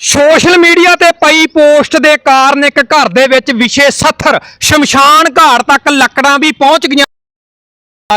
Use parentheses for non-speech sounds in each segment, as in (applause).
Social media ਤੇ ਪਈ post ਦੇ ਕਾਰਨ ਇੱਕ ਘਰ ਦੇ ਵਿੱਚ ਵਿਸ਼ੇ ਸੱਥਰ ਸ਼ਮਸ਼ਾਨ ਘਾਟ ਤੱਕ ਲੱਕੜਾਂ ਵੀ ਪਹੁੰਚ ਗਈਆਂ।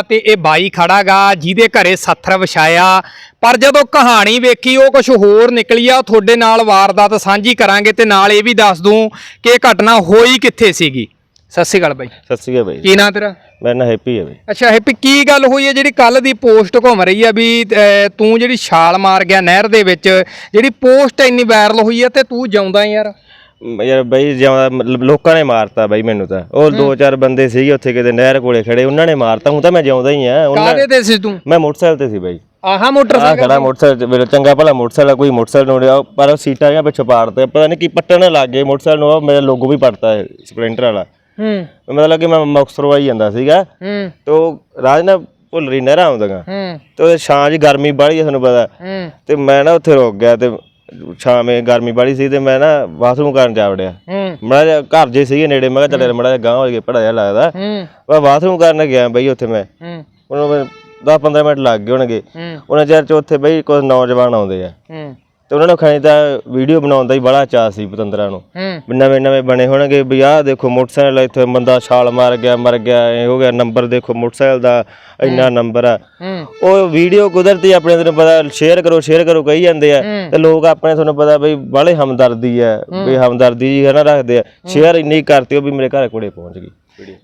ਤੇ ਇਹ ਬਾਈ ਖੜਾਗਾ ਜਿਹਦੇ ਘਰੇ ਸੱਥਰ ਵਿਛਾਇਆ। ਪਰ ਜਦੋਂ ਕਹਾਣੀ ਵੇਖੀ, ਉਹ ਕੁਝ ਹੋਰ ਨਿਕਲੀ ਆ। ਉਹ ਤੁਹਾਡੇ ਨਾਲ ਵਾਰਦਾਤ ਸਾਂਝੀ ਕਰਾਂਗੇ ਤੇ ਨਾਲ ਇਹ ਵੀ ਦੱਸ ਦੂੰ ਕਿ ਇਹ ਘਟਨਾ ਹੋਈ ਕਿੱਥੇ ਸੀਗੀ। ਸਤਿ ਸ਼੍ਰੀ ਅਕਾਲ ਬਾਈ। ਸਤਿ ਸ਼੍ਰੀ ਅਕਾਲ ਬਾਈ ਕੀ ਨਾਂ ਤੇਰਾ? ਮੇਰਾ ਨਾਂ ਹੈਪੀ ਹੈ ਬਾਈ। ਅੱਛਾ ਹੈਪੀ ਕੀ ਗੱਲ ਹੋਈ ਹੈ ਜਿਹੜੀ ਕੱਲ ਦੀ ਪੋਸਟ ਘੁੰਮ ਰਹੀ ਆ ਵੀ ਅਹ, ਤੂੰ ਜਿਹੜੀ ਛਾਲ ਮਾਰ ਗਿਆ ਨਹਿਰ ਦੇ ਵਿੱਚ ਜਿਹੜੀ ਪੋਸਟ ਇੰਨੀ ਵਾਇਰਲ ਹੋਈ ਹੈ ਤੇ ਤੂੰ ਜਾਉਂਦਾ ਯਾਰ? ਮ- ਯਾਰ ਬਾਈ ਮਤਲਬ ਲੋਕਾਂ ਨੇ ਮਾਰਤਾ ਬਾਈ ਮੈਨੂੰ ਤਾਂ। ਉਹ ਦੋ ਚਾਰ ਬੰਦੇ ਸੀਗੇ ਉੱਥੇ ਕਿਤੇ ਨਹਿਰ ਕੋਲੇ ਖੜੇ ਉਹਨਾਂ ਨੇ ਮਾਰਤਾ ਹੁਣ ਤਾਂ ਮੈਂ ਜਿਉਂਦਾ ਹੀ ਆ। ਉਹਨਾਂ ਕਾਹਦੇ ਤੇ ਸੀ ਤੂੰ? ਮੈਂ ਮੋਟਰਸਾਈਕਲ ਤੇ ਸੀ ਬਾਈ। ਆਹਾ ਆ ਮੋਟਰਸਾਈਕਲ ਖੜਾ ਮੋਟਰਸਾਈਕਲ ਮੇਰੇ ਚੰਗਾ ਭਲਾ ਮੋਟਰਸਾਈਕਲ ਆ, ਕੋਈ ਮੋਟਰਸਾਈਕਲ ਨੂੰ ਰਿਹਾ ਪਰ ਉਹ ਸੀਟਾਂ ਜਾਂ ਪਿੱਛੇ ਪਾੜਤੇ ਪਤਾ ਨਹੀਂ ਕੀ ਪੱਟਣ ਲੱਗ ਗਏ ਮੋਟਰਸਾਈਕਲ ਨੂੰ ਉਹ ਮੇਰਾ ਲੋਗੋ ਵੀ ਪੜਤਾ ਸਪਲੈਂਡਰ ਵਾਲਾ। ਹੂੰ। ਮਤਲਬ ਕਿ ਮੈਂ ਮੁਕਤਸਰੋਂ ਆਈ ਜਾਂਦਾ ਸੀਗਾ। ਹੂੰ। ਤੇ ਉਹ ਰਾਜ ਨਾ ਭੁੱਲਰੀ ਨਹਿਰਾਂ ਆਉਂਦੀਆਂ। ਹੂੰ। ਤੇ ਉਹ ਛਾਂ 'ਚ ਗਰਮੀ ਬਾਹਲੀ ਆ ਤੁਹਾਨੂੰ ਪਤਾ। ਹੂੰ। ਤੇ ਮੈਂ ਨਾ ਉੱਥੇ ਰੁਕ ਗਿਆ ਤੇ ਛਾਵੇਂ ਗਰਮੀ ਬਾਹਲੀ ਸੀ ਤੇ ਮੈਂ ਨਾ ਬਾਥਰੂਮ ਕਰਨ ਜਾ ਵੜਿਆ। ਜਿਹਾ ਘਰ ਜੇ ਸੀਗੇ ਨੇੜੇ ਮੈਂ ਕਿਹਾ ਚੱਲ ਮੜਾ ਜਿਹਾ ਗਾਂ ਹੋ ਕੇ ਪੜਾ ਜਿਹਾ ਲੱਗਦਾ। ਹੂੰ। ਮੈਂ ਬਾਥਰੂਮ ਕਰਨ ਗਿਆ ਬਈ ਉੱਥੇ ਮੈਂ। ਹੂੰ। ਉਹਨਾਂ ਨੂੰ 10 15 ਮਿੰਟ ਲੱਗ ਗਏ ਹੋਣਗੇ। ਉਹਨਾਂ ਚਿਰ ਚ ਉੱਥੇ ਬਈ ਕੁਝ ਨੌਜਵਾਨ ਆਉਂਦੇ ਆ। ਹੂੰ। ਤੇ ਉਹਨਾਂ ਨੂੰ ਖਾਣੀ ਤਾਂ ਵੀਡੀਓ ਬਣਾਉਣ ਦਾ ਹੀ ਬੜਾ ਚਾਅ ਸੀ ਪਤੰਦਰਾਂ ਨੂੰ। ਹੂੰ। ਵੀ ਨਵੇਂ ਨਵੇਂ ਬਣੇ ਹੋਣਗੇ ਵੀ ਆਹ ਦੇਖੋ ਮੋਟਰਸਾਈਕਲ ਇੱਥੇ ਬੰਦਾ ਛਾਲ ਮਾਰ ਗਿਆ ਮਰ ਗਿਆ ਇਹ ਹੋ ਗਿਆ ਨੰਬਰ ਦੇਖੋ ਮੋਟਰਸਾਈਕਲ ਦਾ ਇੰਨਾ ਨੰਬਰ ਆ। ਹੂੰ। ਉਹ ਵੀਡੀਓ ਕੁਦਰਤੀ ਆਪਣੇ ਤੁਹਾਨੂੰ ਪਤਾ ਸ਼ੇਅਰ ਕਰੋ ਸ਼ੇਅਰ ਕਰੋ ਕਹੀ ਜਾਂਦੇ ਆ। ਤੇ ਲੋਕ ਆਪਣੇ ਤੁਹਾਨੂੰ ਪਤਾ ਬਈ ਬਾਲੇ ਹਮਦਰਦੀ ਆ ਵੀ ਹਮਦਰਦੀ ਜੀ ਹੈ ਨਾ ਰੱਖਦੇ ਆ। ਸ਼ੇਅਰ ਇੰਨੀ ਕਰਤੀ ਉਹ ਵੀ ਮੇਰੇ ਘਰ ਕੋਲੇ ਪਹੁੰਚ ਗਈ।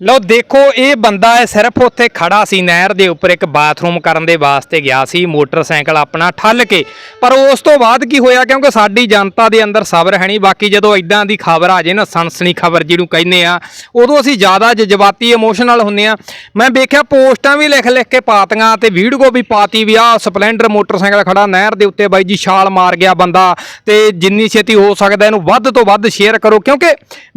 ਲਓ ਦੇਖੋ, ਇਹ ਬੰਦਾ ਹੈ ਸਿਰਫ ਉੱਥੇ ਖੜਾ ਸੀ, ਨਹਿਰ ਦੇ ਉੱਪਰ ਇੱਕ ਬਾਥਰੂਮ ਕਰਨ ਦੇ ਵਾਸਤੇ ਗਿਆ ਸੀ, ਮੋਟਰਸਾਈਕਲ ਆਪਣਾ ਠੱਲ ਕੇ। ਪਰ ਉਸ ਤੋਂ ਬਾਅਦ ਕੀ ਹੋਇਆ? ਕਿਉਂਕਿ ਸਾਡੀ ਜਨਤਾ ਦੇ ਅੰਦਰ ਸਬਰ ਹੈ ਨਹੀਂ। ਬਾਕੀ ਜਦੋਂ ਇਦਾਂ ਦੀ ਖਬਰ ਆ ਜੇ ਨਾ, ਸਨਸਨੀ ਖਬਰ ਜਿਹਨੂੰ ਕਹਿੰਦੇ ਆ, ਉਦੋਂ ਅਸੀਂ ਜ਼ਿਆਦਾ ਜਜ਼ਬਾਤੀ ਇਮੋਸ਼ਨਲ ਹੁੰਦੇ ਆ। ਮੈਂ ਵੇਖਿਆ ਪੋਸਟਾਂ ਵੀ ਲਿਖ ਲਿਖ ਕੇ ਪਾਤੀਆਂ ਤੇ ਵੀਡੀਓ ਵੀ ਪਾਤੀ ਵੀ ਆ, ਸਪਲੈਂਡਰ ਮੋਟਰਸਾਈਕਲ ਖੜਾ, ਨਹਿਰ ਦੇ ਉੱਤੇ ਬਾਈ ਜੀ ਛਾਲ ਮਾਰ ਗਿਆ ਬੰਦਾ ਤੇ ਜਿੰਨੀ ਛੇਤੀ ਹੋ ਸਕਦਾ ਇਹਨੂੰ ਵੱਧ ਤੋਂ ਵੱਧ ਸ਼ੇਅਰ ਕਰੋ। ਕਿਉਂਕਿ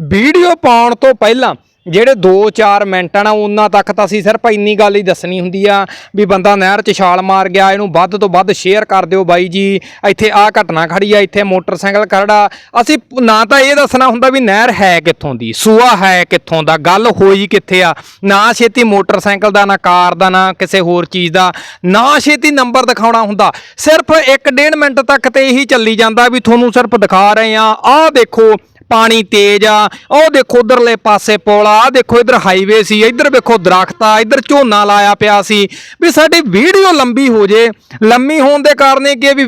ਵੀਡੀਓ ਪਾਉਣ ਤੋਂ ਪਹਿਲਾਂ ਜਿਹੜੇ 2-4 ਮਿੰਟਾਂ ਨਾਲ ਉਹਨਾਂ ਤੱਕ ਤਾਂ ਅਸੀਂ ਸਿਰਫ ਇੰਨੀ ਗੱਲ ਹੀ ਦੱਸਣੀ ਹੁੰਦੀ ਆ ਵੀ ਬੰਦਾ ਨਹਿਰ 'ਚ ਛਾਲ ਮਾਰ ਗਿਆ, ਇਹਨੂੰ ਵੱਧ ਤੋਂ ਵੱਧ ਸ਼ੇਅਰ ਕਰ ਦਿਓ ਬਾਈ ਜੀ। ਇੱਥੇ ਆਹ ਘਟਨਾ ਖੜੀ ਆ, ਇੱਥੇ ਮੋਟਰਸਾਈਕਲ ਖੜਾ। ਅਸੀਂ ਨਾ ਤਾਂ ਇਹ ਦੱਸਣਾ ਹੁੰਦਾ ਵੀ ਨਹਿਰ ਹੈ ਕਿੱਥੋਂ ਦੀ, ਸੂਆ ਹੈ ਕਿੱਥੋਂ ਦਾ, ਗੱਲ ਹੋਈ ਕਿੱਥੇ ਆ। ਨਾ ਛੇਤੀ ਮੋਟਰਸਾਈਕਲ ਦਾ, ਨਾ ਕਾਰ ਦਾ, ਨਾ ਕਿਸੇ ਹੋਰ ਚੀਜ਼ ਦਾ, ਨਾ ਛੇਤੀ ਨੰਬਰ ਦਿਖਾਉਣਾ ਹੁੰਦਾ। ਸਿਰਫ 1.5 ਮਿੰਟ ਤੱਕ ਤੇ ਇਹੀ ਚੱਲੀ ਜਾਂਦਾ ਵੀ ਤੁਹਾਨੂੰ ਸਿਰਫ ਦਿਖਾ ਰਹੇ ਆ। ਆਹ ਦੇਖੋ ਪਾਣੀ ਤੇਜ਼ ਆ। ਉਹ ਦੇਖੋ ਉਧਰਲੇ ਪਾਸੇ ਪੁਲ ਆ। ਆਹ ਦੇਖੋ ਇਧਰ ਹਾਈਵੇ ਸੀ। ਇਧਰ ਵੇਖੋ ਦਰਖਤ ਆ। ਇਧਰ ਝੋਨਾ ਲਾਇਆ ਪਿਆ ਸੀ। ਵੀ ਸਾਡੀ ਵੀਡੀਓ ਲੰਬੀ ਹੋ ਜੇ। ਲੰਮੀ ਹੋਣ ਦੇ ਕਾਰਨ ਇਹ ਕਿ ਵੀ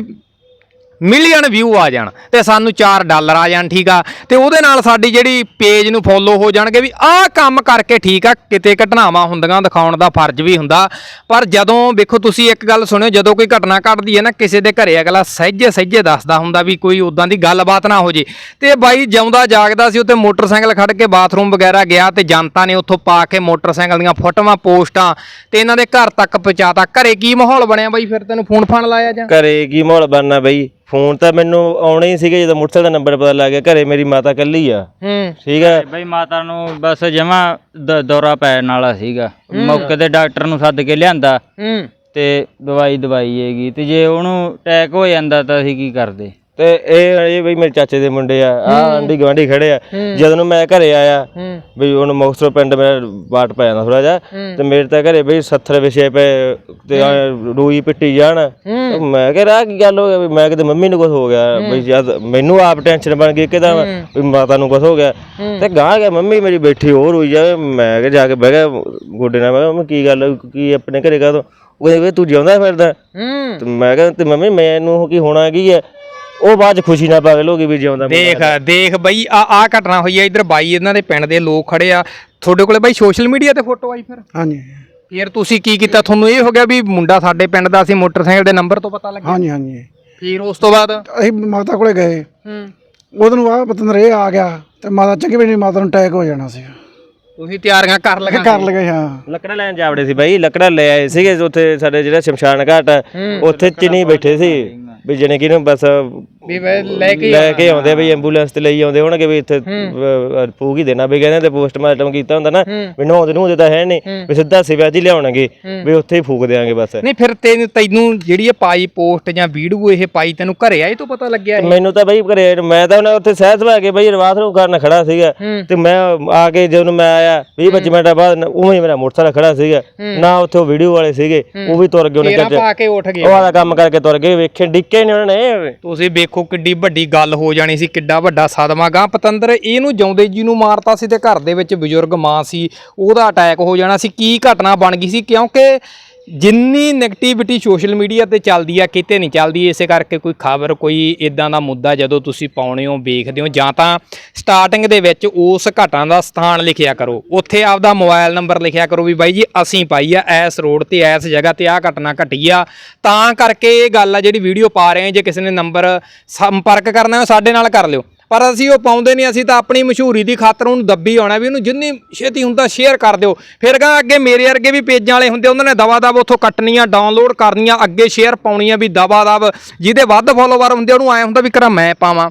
ਮਿਲੀਅਨ ਵਿਊ ਆ ਜਾਣ ਤੇ ਸਾਨੂੰ 4 ਡਾਲਰ ਆ ਜਾਣ, ਠੀਕ ਆ? ਤੇ ਉਹਦੇ ਨਾਲ ਸਾਡੀ ਜਿਹੜੀ ਪੇਜ ਨੂੰ ਫੋਲੋ ਹੋ ਜਾਣਗੇ ਵੀ ਆਹ ਕੰਮ ਕਰਕੇ ਠੀਕ ਆ, ਕਿਤੇ ਘਟਨਾਵਾਂ ਹੁੰਦੀਆਂ, ਦਿਖਾਉਣ ਦਾ ਫਰਜ਼ ਵੀ ਹੁੰਦਾ। ਪਰ ਜਦੋਂ ਵੇਖੋ ਤੁਸੀਂ ਇੱਕ ਗੱਲ ਸੁਣਿਓ, ਜਦੋਂ ਕੋਈ ਘਟਨਾ ਘਟਦੀ ਹੈ ਨਾ, ਕਿਸੇ ਦੇ ਘਰੇ ਅਗਲਾ ਸਹਿਜੇ ਸਹਿਜੇ ਦੱਸਦਾ ਹੁੰਦਾ ਵੀ ਕੋਈ ਉਦਾਂ ਦੀ ਗੱਲਬਾਤ ਨਾ ਹੋ ਜੇ। ਤੇ ਬਾਈ ਜਿਉਂਦਾ ਜਾਗਦਾ ਸੀ ਉੱਤੇ ਮੋਟਰਸਾਈਕਲ ਖੜ ਕੇ ਬਾਥਰੂਮ ਵਗੈਰਾ ਗਿਆ ਤੇ ਜਨਤਾ ਨੇ ਉੱਥੋਂ ਪਾ ਕੇ ਮੋਟਰਸਾਈਕਲ ਦੀਆਂ ਫੋਟੋਆਂ, ਪੋਸਟਾਂ ਤੇ ਇਹਨਾਂ ਦੇ ਘਰ ਤੱਕ ਪਹੁੰਚਾਤਾ। ਘਰੇ ਕੀ ਮਾਹੌਲ ਬਣਿਆ ਬਾਈ? ਫਿਰ ਤੈਨੂੰ ਫੋਨ ਫਾਨ ਲਾਇਆ ਜਾਂ? ਘਰੇ ਕੀ ਮਾਹੌਲ ਬਣਨਾ ਬਾਈ? ਫੋਨ ਤਾਂ ਮੈਨੂੰ ਆਉਣੇ ਹੀ ਸੀਗੇ ਜਦੋਂ ਮੋਟਰਸਾਈਕਲ ਦਾ ਨੰਬਰ ਪਤਾ ਲੱਗ ਗਿਆ ਘਰੇ ਮੇਰੀ ਮਾਤਾ ਇਕੱਲੀ ਆ। ਹੂੰ। ਠੀਕ ਹੈ ਬਈ ਮਾਤਾ ਨੂੰ ਬਸ ਜਮਾ ਦੌਰਾ ਪੈਣ ਵਾਲਾ ਸੀਗਾ। ਮੌਕੇ ਤੇ ਡਾਕਟਰ ਨੂੰ ਸੱਦ ਕੇ ਲਿਆਂਦਾ। ਹੂੰ। ਤੇ ਦਵਾਈ ਦਵਾਈ ਹੈਗੀ ਤੇ ਜੇ ਉਹਨੂੰ ਅਟੈਕ ਹੋ ਜਾਂਦਾ ਤਾਂ ਅਸੀਂ ਕੀ ਕਰਦੇ? ਤੇ ਇਹ ਇਹ ਬਈ ਮੇਰੇ ਚਾਚੇ ਦੇ ਮੁੰਡੇ ਆ ਆ ਆਂਢੀ ਗਵਾਂਢੀ ਖੜੇ ਆ। ਜਦੋਂ ਨੂੰ ਮੈਂ ਘਰੇ ਆਇਆ ਬਈ ਹੁਣ ਮੁਕਤਸਰ ਪਿੰਡ ਮੇਰਾ ਬਾਟ ਪੈ ਜਾਂਦਾ ਥੋੜਾ ਜਿਹਾ ਤੇ ਮੇਰੇ ਤਾਂ ਘਰੇ ਬਈ 70 ਵਿਸ਼ੇ ਪਏ ਤੇ ਰੂਈ ਪਿੱਟੀ ਜਾਣ। ਤੇ ਮੈਂ ਕਿਹਾ ਰਾਹ ਕੀ ਗੱਲ ਹੋ ਗਿਆ ਵੀ ਮੈਂ ਕਿਤੇ ਮੰਮੀ ਨੂੰ ਕੁਝ ਹੋ ਗਿਆ। ਬਈ ਜਦ ਮੈਨੂੰ ਆਪ ਟੈਨਸ਼ਨ ਬਣ ਗਈ ਕਿਦਾਂ ਵੀ ਮਾਤਾ ਨੂੰ ਕੁਝ ਹੋ ਗਿਆ। ਤੇ ਗਾਂ ਗਿਆ ਮੰਮੀ ਮੇਰੀ ਬੈਠੀ ਹੋਰ ਹੋਈ ਜਾਵੇ। ਮੈਂ ਕਿਹਾ ਜਾ ਕੇ ਬਹਿ ਗਿਆ ਗੋਡੇ ਨਾਲ ਮੈਂ ਕਿਹਾ ਕੀ ਗੱਲ? ਕੀ ਆਪਣੇ ਘਰੇ ਕਾ ਉਹ ਕਹਿੰਦੇ ਤੂੰ ਜਿਉਂਦਾ ਫਿਰਦਾ। ਤੇ ਮੈਂ ਕਿਹਾ ਤੇ ਮੰਮੀ ਮੈਨੂੰ ਕੀ ਹੋਣਾ ਕੀ ਹੈ? ਉਹ ਬਾਅਦ ਚ ਖੁਸ਼ੀ ਨਾਲ ਪਾਗਲ ਹੋ ਗਈ ਵੀ ਜਿਉਂਦਾ ਮੁੰਡਾ। ਦੇਖ ਦੇਖ ਬਈ ਆ ਆ ਘਟਨਾ ਹੋਈ ਆ ਇਧਰ ਬਾਈ ਇਹਨਾਂ ਦੇ ਪਿੰਡ ਦੇ ਲੋਕ ਖੜੇ ਆ। ਤੁਹਾਡੇ ਕੋਲੇ ਬਾਈ ਸੋਸ਼ਲ ਮੀਡੀਆ ਤੇ ਫੋਟੋ ਆਈ ਫਿਰ? ਹਾਂਜੀ। ਫਿਰ ਤੁਸੀਂ ਕੀ ਕੀਤਾ? ਤੁਹਾਨੂੰ ਇਹ ਹੋ ਗਿਆ ਵੀ ਮੁੰਡਾ ਸਾਡੇ ਪਿੰਡ ਦਾ ਸੀ ਮੋਟਰਸਾਈਕਲ ਦੇ ਨੰਬਰ ਤੋਂ ਪਤਾ ਲੱਗਿਆ? ਹਾਂਜੀ ਹਾਂਜੀ। ਫਿਰ ਉਸ ਤੋਂ ਬਾਅਦ? ਅਸੀਂ ਮਾਤਾ ਕੋਲੇ ਗਏ। ਹੂੰ। ਉਹਦੇ ਨੂੰ ਆ ਪਤੰਦਰ ਇਹ ਆ ਗਿਆ ਤੇ ਮਾਤਾ ਚੰਗੀ ਵੀ ਨਹੀਂ ਮਾਤਾ ਨੂੰ ਅਟੈਕ ਹੋ ਜਾਣਾ ਸੀ। ਤੁਸੀਂ ਤਿਆਰੀਆਂ ਕਰ ਲਗਾ ਕਰ ਲਗੇ ਹਾਂ। ਲੱਕੜਾਂ ਲੈਣ ਜਾਵੜੇ ਸੀ ਬਾਈ ਲੱਕੜਾਂ ਲੈ ਆਏ ਸੀਗੇ ਉੱਥੇ ਸਾਡੇ ਜਿਹੜਾ ਸ਼ਮਸ਼ਾਨ ਘਾਟ ਆ ਉੱਥੇ ਚਿਨੀ ਬੈਠੇ ਸੀ। ਵੀ ਜਣੇ ਕਿ ਨੂੰ ਬਸ ਵੀ ਲੈ ਕੇ ਲੈ ਕੇ ਆਉਂਦੇ ਵੀ ਐਂਬੂਲੈਂਸ ਤੇ ਲਈ ਆਉਂਦੇ ਹੋਣਗੇ ਵੀ ਇੱਥੇ ਫੂਕ ਹੀ ਦੇਣਾ। ਵੀ ਕਹਿੰਦੇ ਤੇ ਪੋਸਟਮਾਰਟਮ ਕੀਤਾ ਹੁੰਦਾ ਨਾ ਵੀ ਨਹਾਉਂਦੇ ਨੂੰ ਤਾਂ ਹੈ ਨਹੀਂ ਵੀ ਸਿੱਧਾ ਸਿਵਿਆ ਜੀ ਲਿਆਉਣਗੇ ਵੀ ਉੱਥੇ ਹੀ ਫੂਕ ਦੇਾਂਗੇ ਬਸ। ਨਹੀਂ ਫਿਰ ਤੈਨੂੰ ਤੈਨੂੰ ਜਿਹੜੀ ਇਹ ਪਾਈ ਪੋਸਟ ਜਾਂ ਵੀਡੀਓ ਇਹ ਪਾਈ ਤੈਨੂੰ ਘਰੇ ਆਏ ਤੋਂ ਪਤਾ ਲੱਗਿਆ ਮੈਨੂੰ ਤਾਂ ਬਈ ਘਰੇ ਮੈਂ ਤਾਂ ਉਹਨਾਂ ਉੱਥੇ ਸਹਿਜ ਭਾ ਕੇ ਬਈ ਬਾਥਰੂਮ ਕਰਨ ਖੜਾ ਸੀਗਾ। ਤੇ ਮੈਂ ਆ ਕੇ ਜਦੋਂ ਮੈਂ ਆਇਆ 20 25 ਮਿੰਟਾਂ ਬਾਅਦ ਉਵੇਂ ਹੀ ਮੇਰਾ ਮੋਟਰਸਾਈਕਲ ਖੜਾ ਸੀਗਾ। ਨਾ ਉੱਥੇ ਉਹ ਵੀਡੀਓ ਵਾਲੇ ਸੀਗੇ ਉਹ ਵੀ ਤੁਰ ਗਏ ਉਹਨੇ ਚੱਜ ਪਾ ਕੇ ਉੱਠ ਉਹ ਵਾਲਾ ਕੰਮ ਕਰਕੇ ਤੁਰ ਗਏ ਵੇਖੇ ਡਿੱਕੇ ਚੱਕੇ ਨੇ ਉਹਨਾਂ। ਨੇ ਤੁਸੀਂ ਵੇਖੋ ਕਿੱਡੀ ਵੱਡੀ ਗੱਲ ਹੋ ਜਾਣੀ ਸੀ, ਕਿੱਡਾ ਵੱਡਾ ਸਦਮਾ ਗਾਂ ਪਤੰਦਰ ਇਹਨੂੰ ਜਿਉਂਦੇ ਜੀ ਨੂੰ ਮਾਰਤਾ ਸੀ ਤੇ ਘਰ ਦੇ ਵਿੱਚ ਬਜ਼ੁਰਗ ਮਾਂ ਸੀ, ਉਹਦਾ ਅਟੈਕ ਹੋ ਜਾਣਾ ਸੀ। ਕੀ ਘਟਨਾ ਬਣ ਗਈ ਸੀ? ਕਿਉਂਕਿ ਜਿੰਨੀ 네ਗੇਟਿਵਿਟੀ ਸੋਸ਼ਲ ਮੀਡੀਆ ਤੇ ਚੱਲਦੀ ਆ, ਕਿਤੇ ਨਹੀਂ ਚੱਲਦੀ, ਇਸੇ ਕਰਕੇ ਕੋਈ ਖਬਰ, ਕੋਈ ਇਦਾਂ ਦਾ ਮੁੱਦਾ ਜਦੋਂ ਤੁਸੀਂ ਪਾਉਣੇ ਹੋ, ਵੇਖਦੇ ਹੋ, ਜਾਂ ਤਾਂ ਸਟਾਰਟਿੰਗ ਦੇ ਵਿੱਚ ਉਸ ਘਟਨਾ ਦਾ ਸਥਾਨ ਲਿਖਿਆ ਕਰੋ। ਉੱਥੇ ਆਪਦਾ ਮੋਬਾਈਲ ਨੰਬਰ ਲਿਖਿਆ ਕਰੋ ਵੀ ਬਾਈ ਜੀ, ਅਸੀਂ ਪਾਈ ਆ ਐਸ ਰੋਡ ਤੇ ਐਸ ਜਗ੍ਹਾ ਤੇ ਆਹ ਘਟਨਾ ਘਟੀ ਆ। ਤਾਂ ਕਰਕੇ ਇਹ ਗੱਲ ਆ, ਜਿਹੜੀ ਵੀਡੀਓ ਪਾ ਰਹੇ ਜੇ ਕਿਸੇ ਨੇ ਨੰਬਰ ਸੰਪਰਕ ਕਰਨਾ ਹੈ ਸਾਡੇ ਨਾਲ ਕਰ ਲਿਓ। ਪਰ ਅਸੀਂ ਉਹ ਪਾਉਂਦੇ ਨਹੀਂ, ਅਸੀਂ ਤਾਂ ਆਪਣੀ ਮਸ਼ਹੂਰੀ ਦੀ ਖਾਤਰ ਉਹਨੂੰ ਦੱਬੀ ਆਉਣਾ ਵੀ ਉਹਨੂੰ ਜਿੰਨੀ ਛੇਤੀ ਹੁੰਦਾ ਸ਼ੇਅਰ ਕਰ ਦਿਓ। ਫਿਰ ਕਹਿੰਦਾ ਅੱਗੇ ਮੇਰੇ ਵਰਗੇ ਵੀ ਪੇਜਾਂ ਵਾਲੇ ਹੁੰਦੇ, ਉਹਨਾਂ ਨੇ ਦਵਾ ਦਵ ਉੱਥੋਂ ਕੱਟਣੀਆਂ ਡਾਊਨਲੋਡ ਕਰਨੀਆਂ, ਅੱਗੇ ਸ਼ੇਅਰ ਪਾਉਣੀਆਂ ਵੀ ਦਵਾ ਦਵ ਜਿਹਦੇ ਵੱਧ ਫੋਲੋਵਰ ਹੁੰਦੇ, ਉਹਨੂੰ ਐ ਹੁੰਦਾ ਵੀ ਕਰਾਂ ਮੈਂ ਪਾਵਾਂ।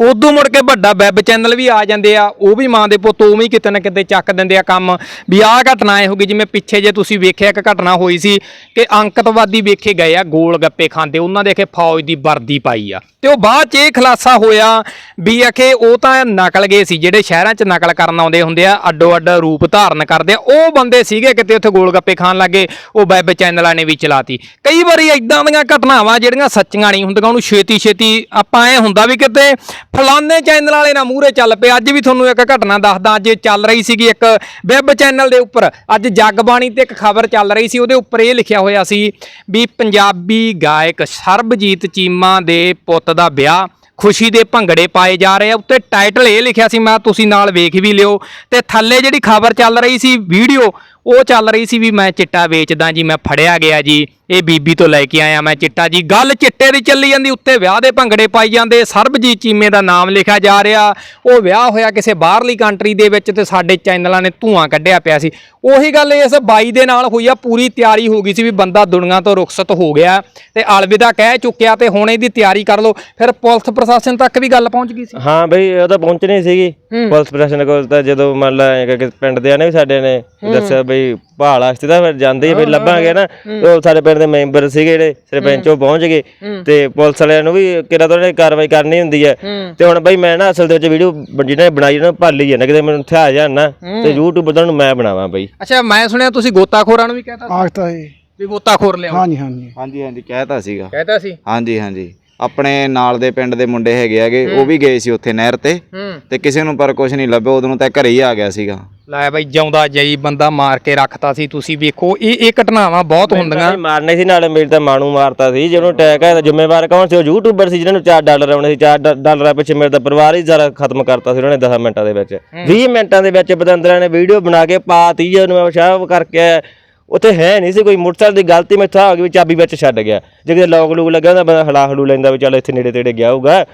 ਉਦੋਂ ਮੁੜ ਕੇ ਵੱਡਾ ਵੈਬ ਚੈਨਲ ਵੀ ਆ ਜਾਂਦੇ ਆ, ਉਹ ਵੀ ਮਾਂ ਦੇ ਪੁੱਤ ਉਵੇਂ ਹੀ ਕਿਤੇ ਨਾ ਕਿਤੇ ਚੱਕ ਦਿੰਦੇ ਆ ਕੰਮ। ਵੀ ਆਹ ਘਟਨਾ ਇਹ ਹੋ ਗਈ, ਜਿਵੇਂ ਪਿੱਛੇ ਜੇ ਤੁਸੀਂ ਵੇਖਿਆ ਇੱਕ ਘਟਨਾ ਹੋਈ ਸੀ ਕਿ ਅੰਕਤਵਾਦੀ ਵੇਖੇ ਗਏ ਆ, ਗੋਲ ਗੱਪੇ ਖਾਂਦੇ, ਉਹਨਾਂ ਦੇ ਅਖੇ ਫੌਜ ਦੀ ਵਰਦੀ ਪਾਈ ਆ। ਤੇ ਉਹ ਬਾਅਦ ਚ ਇਹ ਖੁਲਾਸਾ ਹੋਇਆ ਵੀ ਅਖੇ ਉਹ ਤਾਂ ਨਕਲ ਗਏ ਸੀ, ਜਿਹੜੇ ਸ਼ਹਿਰਾਂ ਚ ਨਕਲ ਕਰਨ ਆਉਂਦੇ ਹੁੰਦੇ ਆ ਅੱਡੋ ਅੱਡ ਰੂਪ ਧਾਰਨ ਕਰਦੇ ਆ, ਉਹ ਬੰਦੇ ਸੀਗੇ ਕਿਤੇ ਉੱਥੇ ਗੋਲ ਗੱਪੇ ਖਾਣ ਲੱਗੇ, ਉਹ ਵੈਬ ਚੈਨਲਾਂ ਨੇ ਵੀ ਚਲਾਤੀ। ਕਈ ਵਾਰੀ ਇਦਾਂ ਦੀਆਂ ਘਟਨਾਵਾਂ ਜਿਹੜੀਆਂ ਸੱਚੀਆਂ ਨਹੀਂ ਹੁੰਦੀਆਂ, ਉਹਨੂੰ ਛੇਤੀ ਛੇਤੀ ਆਪਾਂ ਐ ਹੁੰਦਾ ਵੀ ਕਿਤੇ ਫਲਾਣੇ ਚੈਨਲ ਵਾਲੇ ਨਾ ਮੂਹਰੇ ਚੱਲ ਪਏ। ਅੱਜ ਵੀ ਤੁਹਾਨੂੰ ਇੱਕ ਘਟਨਾ ਦੱਸਦਾ, ਅੱਜ ਚੱਲ ਰਹੀ ਸੀਗੀ ਇੱਕ ਵੈਬ ਚੈਨਲ ਦੇ ਉੱਪਰ। ਅੱਜ ਜਗਬਾਣੀ ਤੇ ਇੱਕ ਖਬਰ ਚੱਲ ਰਹੀ ਸੀ, ਉਹਦੇ ਉੱਪਰ ਇਹ ਲਿਖਿਆ ਹੋਇਆ ਸੀ ਵੀ ਪੰਜਾਬੀ ਗਾਇਕ ਸਰਬਜੀਤ ਚੀਮਾ ਦੇ ਪੁੱਤ ਦਾ ਵਿਆਹ ਖੁਸ਼ੀ ਦੇ ਭੰਗੜੇ ਪਾਏ ਜਾ ਰਹੇ ਆ। ਉੱਤੇ ਟਾਈਟਲ ਇਹ ਲਿਖਿਆ ਸੀ, ਮੈਂ ਤੁਸੀਂ ਨਾਲ ਵੇਖ ਵੀ ਲਿਓ। ਤੇ ਥੱਲੇ ਜਿਹੜੀ ਖਬਰ ਚੱਲ ਰਹੀ ਸੀ ਵੀਡੀਓ ਉਹ ਚੱਲ ਰਹੀ ਸੀ ਵੀ ਮੈਂ ਚਿੱਟਾ ਵੇਚਦਾ ਜੀ ਮੈਂ ਫੜਿਆ ਗਿਆ ਜੀ ਇਹ ਬੀਬੀ ਤੋਂ ਲੈ ਕੇ ਆਇਆ ਮੈਂ ਚਿੱਟਾ ਜੀ। ਗੱਲ ਚਿੱਟੇ ਦੀ ਚੱਲੀ ਜਾਂਦੀ ਉੱਤੇ ਵਿਆਹ ਦੇ ਭੰਗੜੇ ਪਾਈ ਜਾਂਦੇ ਸਰਬਜੀਤ ਚੀਮੇ ਦਾ ਨਾਮ ਲਿਖਿਆ ਜਾ ਰਿਹਾ। ਉਹ ਵਿਆਹ ਹੋਇਆ ਕਿਸੇ ਬਾਹਰਲੀ ਕੰਟਰੀ ਦੇ ਵਿੱਚ ਤੇ ਸਾਡੇ ਚੈਨਲਾਂ ਨੇ ਧੂਆਂ ਕੱਢਿਆ ਪਿਆ ਸੀ। ਉਹੀ ਗੱਲ ਇਸ ਬਾਈ ਦੇ ਨਾਲ ਹੋਈ ਆ ਪੂਰੀ ਤਿਆਰੀ ਹੋ ਗਈ ਸੀ ਵੀ ਬੰਦਾ ਦੁਨੀਆ ਤੋਂ ਰੁਖਸਤ ਹੋ ਗਿਆ ਤੇ ਅਲਵਿਦਾ ਕਹਿ ਚੁੱਕਿਆ ਤੇ ਹੁਣ ਇਹਦੀ ਤਿਆਰੀ ਕਰ ਲਓ। ਫਿਰ ਪੁਲਿਸ ਪ੍ਰਸ਼ਾਸਨ ਤੱਕ ਵੀ ਗੱਲ ਪਹੁੰਚ ਗਈ ਸੀ? ਹਾਂ ਬਈ ਉਹ ਤਾਂ ਪਹੁੰਚਣੀ ਸੀਗੀ। ਪੁਲਿਸ ਪ੍ਰਸ਼ਾਸਨ ਕੋਲ ਤਾਂ ਜਦੋਂ ਮੰਨ ਲਾ ਪਿੰਡ ਦੇ ਨੇ ਵੀ ਸਾਡੇ ਨੇ ਦੱਸਿਆ ਬਈ ਭਾਲ ਵਾਸਤੇ ਤਾਂ ਫਿਰ ਜਾਂਦੇ ਹੀ ਫਿਰ ਲੱਭਾਂਗੇ ਨਾ। ਉਹ ਸਾਡੇ ਪਿੰਡ ਦੇ ਮੈਂਬਰ ਸੀਗੇ ਜਿਹੜੇ ਸਰਪੰਚ ਉਹ ਪਹੁੰਚ ਗਏ ਤੇ ਪੁਲਿਸ ਵਾਲਿਆਂ ਨੂੰ ਵੀ ਕਿਹੜਾ ਤੋਂ ਕਾਰਵਾਈ ਕਰਨੀ ਹੁੰਦੀ ਹੈ। ਤੇ ਹੁਣ ਬਈ ਮੈਂ ਨਾ ਅਸਲ ਦੇ ਵਿੱਚ ਵੀਡੀਓ ਜਿਹਨੇ ਬਣਾਈ ਉਹਨਾਂ ਭਾਲੀ ਜਾਂਦਾ ਕਿਤੇ ਮੈਨੂੰ ਥਿਆ ਜਾਣਾ ਤੇ YouTube ਉਹਨਾਂ ਨੂੰ ਮੈਂ ਬਣਾਵਾਂ ਬਈ। ਅੱਛਾ ਮੈਂ ਸੁਣਿਆ ਤੁਸੀਂ ਗੋਤਾਖੋਰਾਂ ਨੂੰ ਵੀ ਕਹਿਤਾ ਆਖਤਾ ਜੀ ਵੀ ਗੋਤਾਖੋਰ ਲਿਆਓ। ਹਾਂਜੀ ਹਾਂਜੀ। ਹਾਂਜੀ ਹਾਂਜੀ ਕਹਿਤਾ ਸੀਗਾ। ਕਹਿਤਾ ਸੀ? ਹਾਂਜੀ ਹਾਂਜੀ। ਆਪਣੇ ਨਾਲ ਦੇ ਪਿੰਡ ਦੇ ਮੁੰਡੇ ਹੈਗੇ ਹੈਗੇ ਉਹ ਵੀ ਗਏ ਸੀ ਉੱਥੇ ਨਹਿਰ ਤੇ। ਹੂੰ। ਤੇ ਕਿਸੇ ਨੂੰ ਪਰ ਕੁਝ ਨਹੀਂ ਲੱਭਿਆ ਉਦੋਂ ਤਾਂ ਘਰੇ ਹੀ ਆ ਗਿਆ ਸੀਗਾ। ਲੈ ਬਾਈ ਜਿਉਂਦਾ ਜਈ ਬੰਦਾ ਮਾਰ ਕੇ ਰੱਖਤਾ ਸੀ ਤੁਸੀਂ ਵੇਖੋ ਇਹ ਇਹ ਘਟਨਾਵਾਂ ਬਹੁਤ ਹੁੰਦੀਆਂ। ਨਹੀਂ ਮਾਰਨੇ ਸੀ ਨਾਲੇ ਮੇਰੇ ਤਾਂ ਮਾਣੂ ਮਾਰਤਾ ਸੀ। ਜਿਹਨੂੰ ਅਟੈਕ ਆਇਆ ਤਾਂ ਜ਼ਿੰਮੇਵਾਰ ਕੌਣ ਸੀ? ਉਹ ਯੂਟਿਊਬਰ ਸੀ ਜਿਹਨਾਂ ਨੂੰ 4 ਡਾਲਰ ਆਉਣੇ ਸੀ 4 ਡਾਲਰਾਂ ਪਿੱਛੇ ਮੇਰੇ ਤਾਂ ਪਰਿਵਾਰ ਹੀ ਜ਼ਰਾ ਖਤਮ ਕਰਤਾ ਸੀ ਉਹਨਾਂ ਨੇ 10 ਮਿੰਟਾਂ ਦੇ ਵਿੱਚ। 20 ਮਿੰਟਾਂ ਦੇ ਵਿੱਚ ਬਦੰਦਰਾਂ ਨੇ ਵੀਡੀਓ ਬਣਾ ਕੇ ਪਾਤੀ ਉਹਨੂੰ ਮੈਂ ਸ਼ਾਹ ਕਰਕੇ ਆਇਆ। ਉੱਥੇ ਹੈ ਨਹੀਂ ਸੀ ਕੋਈ ਮੋਟਰਸਾਈਕਲ ਦੀ ਗਲਤੀ ਆ ਗਈ ਵੀ ਚਾਬੀ ਵਿੱਚ ਛੱਡ ਗਿਆ। ਜੇ ਕਿਤੇ ਲੋਕ ਲੂਕ ਲੱਗਾ ਹੁੰਦਾ ਬੰਦਾ ਹਲਾ ਹਲੂ ਲੈਂਦਾ ਵੀ ਚੱਲ ਇੱਥੇ ਨੇੜੇ ਤੇੜੇ ਗਿਆ ਹੋਊਗਾ।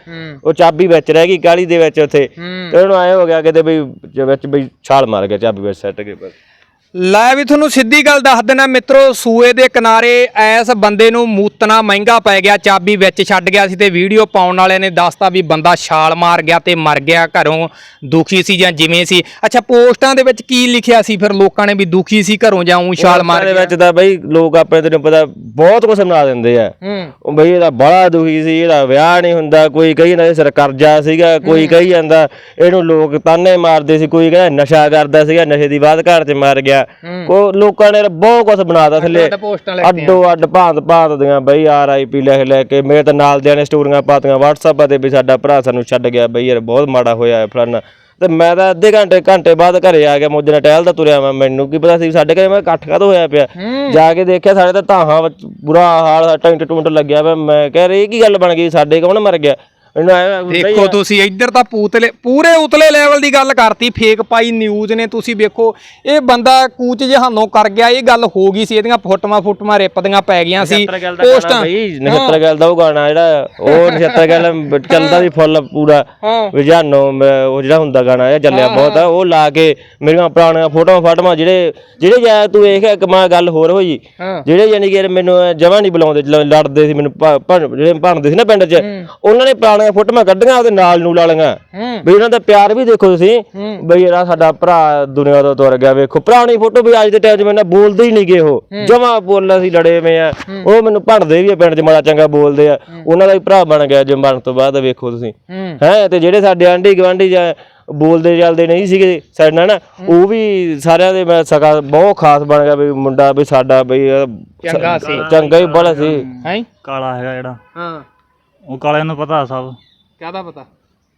ਉਹ ਚਾਬੀ ਵਿੱਚ ਰਹਿ ਗਈ ਕਾਲੀ ਦੇ ਵਿੱਚ ਉੱਥੇ। ਤੇ ਉਹਨੂੰ ਆਏ ਹੋ ਗਿਆ ਕਿਤੇ ਵੀ ਵਿੱਚ ਵੀ ਛਾਲ ਮਾਰ ਗਿਆ ਚਾਬੀ ਵਿੱਚ ਸੱਟ ਕੇ ਬਸ। ਲੈ ਵੀ ਤੁਹਾਨੂੰ ਸਿੱਧੀ ਗੱਲ ਦੱਸ ਦੇਣਾ ਮਿੱਤਰੋ ਸੂਏ ਦੇ ਕਿਨਾਰੇ ਐਸ ਬੰਦੇ ਨੂੰ ਮੂਤਨਾ ਮਹਿੰਗਾ ਪੈ ਗਿਆ ਚਾਬੀ ਵਿੱਚ ਛੱਡ ਗਿਆ ਸੀ ਤੇ ਵੀਡੀਓ ਪਾਉਣ ਵਾਲਿਆਂ ਨੇ ਦੱਸਤਾ ਵੀ ਬੰਦਾ ਛਾਲ ਮਾਰ ਗਿਆ ਤੇ ਮਰ ਗਿਆ ਘਰੋਂ ਦੁਖੀ ਸੀ ਜਾਂ ਜਿਵੇਂ ਸੀ। ਅੱਛਾ ਪੋਸਟਾਂ ਦੇ ਵਿੱਚ ਕੀ ਲਿਖਿਆ ਸੀ ਫਿਰ ਲੋਕਾਂ ਨੇ ਵੀ ਦੁਖੀ ਸੀ ਘਰੋਂ ਜਾਂ ਊਂ ਛਾਲ ਮਾਰ ਦੇ ਗਿਆ? ਵਿੱਚ ਤਾਂ ਬਈ ਲੋਕ ਆਪਣੇ ਤੈਨੂੰ ਪਤਾ ਬਹੁਤ ਕੁਝ ਬਣਾ ਦਿੰਦੇ ਆ। ਹੂੰ। ਉਹ ਬਈ ਇਹਦਾ ਬੜਾ ਦੁਖੀ ਸੀ ਇਹਦਾ ਵਿਆਹ ਨਹੀਂ ਹੁੰਦਾ ਕੋਈ ਕਹੀ ਨਾ ਸਿਰ ਕਰਜ਼ਾ ਸੀਗਾ ਕੋਈ ਕਹੀ ਜਾਂਦਾ ਇਹਨੂੰ ਲੋਕ ਤਾਨੇ ਮਾਰਦੇ ਸੀ ਕੋਈ ਕਹਿੰਦਾ ਨਸ਼ਾ ਕਰਦਾ ਸੀਗਾ ਨਸ਼ੇ ਦੀ ਬਾਤ ਘਰ 'ਚ ਮਰ ਗਿਆ। ਕੋ ਲੋਕਾਂ ਨੇ ਬਹੁਤ ਕੁਝ ਬਣਾਤਾ ਥੱਲੇ। ਅੱਡ ਅੱਡੋ ਭਾਂਤ ਭਾਂਤ ਦੀਆਂ ਬਈ ਆਰਆਈਪੀ ਲਿਖ ਲੈ ਕੇ ਮੇਰੇ ਤਾਂ ਨਾਲ ਦਿਆਂ ਨੇ ਸਟੋਰੀਆਂ ਪਾਤੀਆਂ। WhatsApp ਤੇ ਵੀ ਸਾਡਾ ਭਰਾ ਸਾਨੂੰ ਛੱਡ ਗਿਆ ਬਈ ਯਾਰ ਬਹੁਤ ਮਾੜਾ ਹੋਇਆ ਹੈ ਫਲਾਨਾ। ਤੇ ਮੈਂ ਤਾਂ ਅੱਧੇ ਘੰਟੇ ਘੰਟੇ ਬਾਅਦ ਘਰੇ ਆ ਗਿਆ ਮੋਜੇ ਨਾਲ ਟਹਿਲਦਾ ਤੁਰਿਆ ਮੈਂ। ਮੈਨੂੰ ਕੀ ਪਤਾ ਸੀ ਸਾਡੇ ਘਰੇ ਮੈਂ ਇਕੱਠ ਕਾਹਤੋਂ ਹੋਇਆ ਪਿਆ। ਜਾ ਕੇ ਦੇਖਿਆ ਸਾਡੇ ਤਾਂ ਧਾਹਾਂ ਬੁਰਾ ਹਾਲ ਟੈਂਟ ਟੁੰਟ ਲੱਗਿਆ ਪਿਆ। ਮੈਂ ਕਹਿ ਰਹੀ ਕੀ ਗੱਲ ਬਣ ਗਈ? ਸਾਡੇ ਕੌਣ ਮਰ ਗਿਆ? ਹੀ ਦੇਖੋ। ਤੁਸੀਂ ਇੱਧਰ ਤਾਂ ਪੂਤਲੇ ਪੂਰੇ ਉਤਲੇ ਲੈਵਲ ਦੀ ਗੱਲ ਕਰਤੀ ਫੇਕ ਪਾਈ ਨਿਊਜ਼ ਨੇ ਤੁਸੀਂ ਵੇਖੋ ਇਹ ਬੰਦਾ ਕੂਚ ਜਹਾਨੋਂ ਕਰ ਗਿਆ ਇਹ ਗੱਲ ਹੋ ਗਈ ਸੀ ਇਹਦੀਆਂ ਫੋਟੋਆਂ ਫੋਟੋਆਂ ਰਿਪਦੀਆਂ ਪੈ ਗਈਆਂ ਸੀ ਦਾ ਗਾਣਾ ਬਈ ਗੱਲ ਦਾ ਉਹ ਗਾਣਾ ਜਿਹੜਾ ਉਹ ਨਛੱਤਰ ਗੱਲ ਚੱਲਦਾ ਸੀ ਫੁੱਲ ਪੂਰਾ। ਵਿਜਾਨੋ ਉਹ ਜਿਹੜਾ ਹੁੰਦਾ ਗਾਣਾ ਇਹ ਚੱਲਿਆ ਬਹੁਤ ਆ ਉਹ ਲਾ ਕੇ ਮੇਰੀਆਂ ਪੁਰਾਣੀਆਂ ਫੋਟੋਆਂ ਫਾਟੋਆਂ ਜਿਹੜੇ ਜਿਹੜੇ ਜਾਂ ਤੂੰ ਵੇਖ ਇੱਕ ਮਾਂ ਗੱਲ ਹੋਰ ਹੋਈ। ਜਿਹੜੇ ਯਾਨੀ ਕਿ ਮੈਨੂੰ ਜਮਾ ਨਹੀਂ ਬੁਲਾਉਂਦੇ ਲੜਦੇ ਸੀ ਮੈਨੂੰ ਜਿਹੜੇ ਭਣਦੇ ਸੀ ਨਾ ਪਿੰਡ 'ਚ ਉਹਨਾਂ ਨੇ ਪੁਰਾਣੀਆਂ ਫੋਟੋਆਂ ਕੱਢੀਆਂ ਉਹਦੇ ਨਾਲ ਨੂੰ ਲਾ ਲਈਆਂ ਹੂੰ। ਬਈ ਉਹਨਾਂ ਦਾ ਪਿਆਰ ਵੀ ਦੇਖੋ ਤੁਸੀਂ। ਬਈ ਇਹਦਾ ਸਾਡਾ ਭਰਾ ਦੁਨੀਆ ਤੋਂ ਤੁਰ ਗਿਆ ਵੇਖੋ। ਪੁਰਾਣੀ ਫੋਟੋ ਵੀ ਅੱਜ ਦੇ ਟਾਈਮ 'ਚ ਮੈਨੂੰ ਬੋਲਦੇ ਹੀ ਨਹੀਂ ਗਏ ਉਹ ਜਮਾ ਬੋਲਣਾ ਸੀ ਲੜੇ ਹੋਏ ਆ। ਉਹ ਮੈਨੂੰ ਭਣਦੇ ਵੀ ਆ ਪਿੰਡ 'ਚ ਮਾੜਾ ਚੰਗਾ ਬੋਲਦੇ ਆ। ਉਹਨਾਂ ਦਾ ਵੀ ਭਰਾ ਬਣ ਗਿਆ ਜੇ ਮਰਨ ਤੋਂ ਬਾਅਦ ਵੇਖੋ ਤੁਸੀਂ। ਹੂੰ। ਹੈ ਤੇ ਜਿਹੜੇ ਸਾਡੇ ਆਂਢੀ ਗਵਾਂਢੀ ਜਾਂ ਬੋਲਦੇ ਚੱਲਦੇ ਨਹੀਂ ਸੀਗੇ ਸਾਡੇ ਨਾਲ ਨਾ ਉਹ ਵੀ ਸਾਰਿਆਂ ਦੇ ਮੈਂ ਸਕਾ ਬਹੁਤ ਖਾਸ ਬਣ ਗਿਆ ਵੀ ਮੁੰਡਾ ਵੀ ਸਾਡਾ ਬਈ ਚੰਗਾ ਸੀ। ਚੰਗਾ ਹੀ ਬੜਾ ਸੀ। ਹੈ? ਕਾਲਾ ਹੈਗਾ ਜਿਹੜਾ। ਹਾਂ। ਉਹ ਕਾਲੇ ਨੂੰ ਪਤਾ ਸਭ। ਕਾਹਦਾ ਪਤਾ?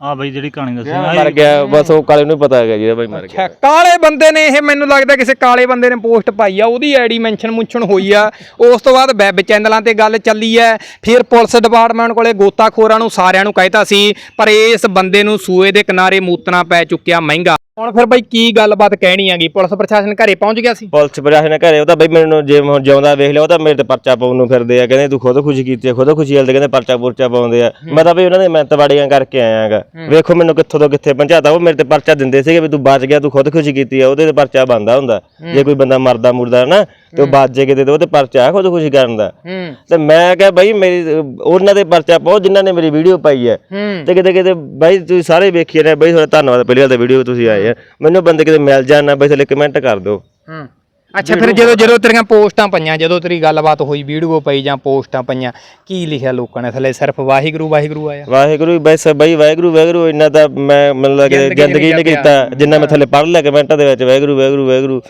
ਆ ਬਈ ਜਿਹੜੀ ਕਹਾਣੀ ਦੱਸੀ ਨਾ। ਮਰ ਗਿਆ ਬਸ ਉਹ ਕਾਲੇ ਨੂੰ ਹੀ ਪਤਾ ਹੈਗਾ ਜਿਹਦਾ ਬਈ ਮਰ ਗਿਆ। ਅੱਛਾ ਕਾਲੇ ਬੰਦੇ ਨੇ ਇਹ ਮੈਨੂੰ ਲੱਗਦਾ ਕਿਸੇ ਕਾਲੇ ਬੰਦੇ ਨੇ ਪੋਸਟ ਪਾਈ ਆ ਉਹਦੀ ਆਈਡੀ ਮੈਂਸ਼ਨ ਮੁੰਸ਼ਨ ਹੋਈ ਆ। ਉਸ ਤੋਂ ਬਾਅਦ ਵੈਬ ਚੈਨਲਾਂ ਤੇ ਗੱਲ ਚੱਲੀ ਐ। ਫਿਰ ਪੁਲਿਸ ਡਿਪਾਰਟਮੈਂਟ ਕੋਲੇ ਗੋਤਾਖੋਰਾਂ ਨੂੰ ਸਾਰਿਆਂ ਨੂੰ ਕਹਿਤਾ ਸੀ ਪਰ ਇਸ ਬੰਦੇ ਨੂੰ ਸੂਏ ਦੇ ਕਿਨਾਰੇ ਮੂਤਣਾ ਪੈ ਚੁੱਕਿਆ ਮਹਿੰਗਾ। ਹੁਣ ਫਿਰ ਬਈ ਕੀ ਗੱਲਬਾਤ ਕਹਿਣੀ ਆਗੀ ਪੁਲਿਸ ਪ੍ਰਸ਼ਾਸਨ ਘਰੇ ਪਹੁੰਚ ਗਿਆ ਸੀ? ਪੁਲਿਸ ਪ੍ਰਸ਼ਾਸਨ ਘਰੇ ਉਹ ਤਾਂ ਬਈ ਮੈਨੂੰ ਜੇ ਹੁਣ ਜਿਉਂਦਾ ਵੇਖ ਲਿਆ ਉਹ ਤਾਂ ਮੇਰੇ ਤੇ ਪਰਚਾ ਪਾਉਣ ਨੂੰ ਫਿਰਦੇ ਆ ਕਹਿੰਦੇ ਤੂੰ ਖੁਦ ਖੁਸ਼ੀ ਕੀਤੀ ਆ ਖੁਦ ਖੁਸ਼ੀ ਵਾਲੇ ਕਹਿੰਦੇ ਪਰਚਾ ਪੁਰਚਾ ਪਾਉਂਦੇ ਆ। ਮੈਂ ਤਾਂ ਬਈ ਉਹਨਾਂ ਦੇ ਮਿਹਨਤਵਾੜੀਆਂ ਕਰਕੇ ਆਇਆਗਾ ਵੇਖੋ ਮੈਨੂੰ ਕਿੱਥੋਂ ਤੋਂ ਕਿੱਥੇ ਪਹੁੰਚਾਤਾ ਉਹ ਮੇਰੇ ਤੇ ਪਰਚਾ ਦਿੰਦੇ ਸੀਗੇ ਵੀ ਤੂੰ ਬਚ ਗਿਆ ਤੂੰ ਖੁਦ ਖੁਸ਼ੀ ਕੀਤੀ ਆ ਉਹਦੇ ਤੇ ਪਰਚਾ ਬੰਦਾ ਹੁੰਦਾ। ਜੇ ਕੋਈ ਬੰਦਾ ਮਰਦਾ ਮੁਰਦਾ ਨਾ ਤੇ ਉਹ ਬਚ ਜੇ ਕਿਤੇ ਤੇ ਉਹ ਤੇ ਪਰਚਾ ਖੁਦ ਖੁਸ਼ੀ ਕਰਨ ਦਾ। ਹੂੰ। ਤੇ ਮੈਂ ਕਿਹਾ ਬਈ ਮੇਰੀ ਉਹਨਾਂ ਦੇ ਪਰਚਾ ਬਹੁਤ ਜਿਨ੍ਹਾਂ ਨੇ ਮੇਰੀ ਵੀਡੀਓ ਪਾਈ ਹੈ। ਤੇ ਕਿਤੇ ਕਿਤੇ ਬਾਈ ਤੁਸੀਂ ਸਾਰੇ ਵੇਖੀ ਨੇ ਬਾਈ ਤੁਹਾਡਾ ਧੰਨਵਾਦ ਪਹਿਲੀ ਗੱਲ ਤਾਂ ਵੀਡੀਓ ਤੁਸੀਂ ਆਏ ਆ। ਮੈਨੂੰ ਬੰਦੇ ਕਿਤੇ ਮਿਲ ਜਾਣ ਨਾ ਬਾਈ ਥੱਲੇ ਕਮੈਂਟ ਕਰ ਦਿਓ। ਹੂੰ। ਅੱਛਾ ਫਿਰ ਜਦੋਂ ਜਦੋਂ ਤੇਰੀਆਂ ਪੋਸਟਾਂ ਪਈਆਂ ਜਦੋਂ ਤੇਰੀ ਗੱਲਬਾਤ ਹੋਈ ਵੀਡੀਓ ਪਈ ਜਾਂ ਪੋਸਟਾਂ ਪਈਆਂ ਕੀ ਲਿਖਿਆ ਲੋਕਾਂ ਨੇ ਥੱਲੇ? ਸਿਰਫ ਵਾਹਿਗੁਰੂ ਵਾਹਿਗੁਰੂ ਆਇਆ? ਵਾਹਿਗੁਰੂ ਬਸ ਬਾਈ ਵਾਹਿਗੁਰੂ ਵਾਹਿਗੁਰੂ ਇੰਨਾ ਤਾਂ ਮੈਂ ਮੈਨੂੰ ਲੱਗਦਾ ਜ਼ਿੰਦਗੀ ਜ਼ਿੰਦਗੀ ਨਹੀਂ ਨਹੀਂ ਕੀਤਾ ਜਿੰਨਾ ਮੈਂ ਥੱਲੇ ਪੜ੍ਹ ਲਿਆ ਕਮੈਂਟਾਂ ਦੇ ਵਿੱਚ ਵਾਹਿਗੁਰੂ ਵਾਹਿਗੁਰੂ ਵਾਹਿਗੁਰੂ।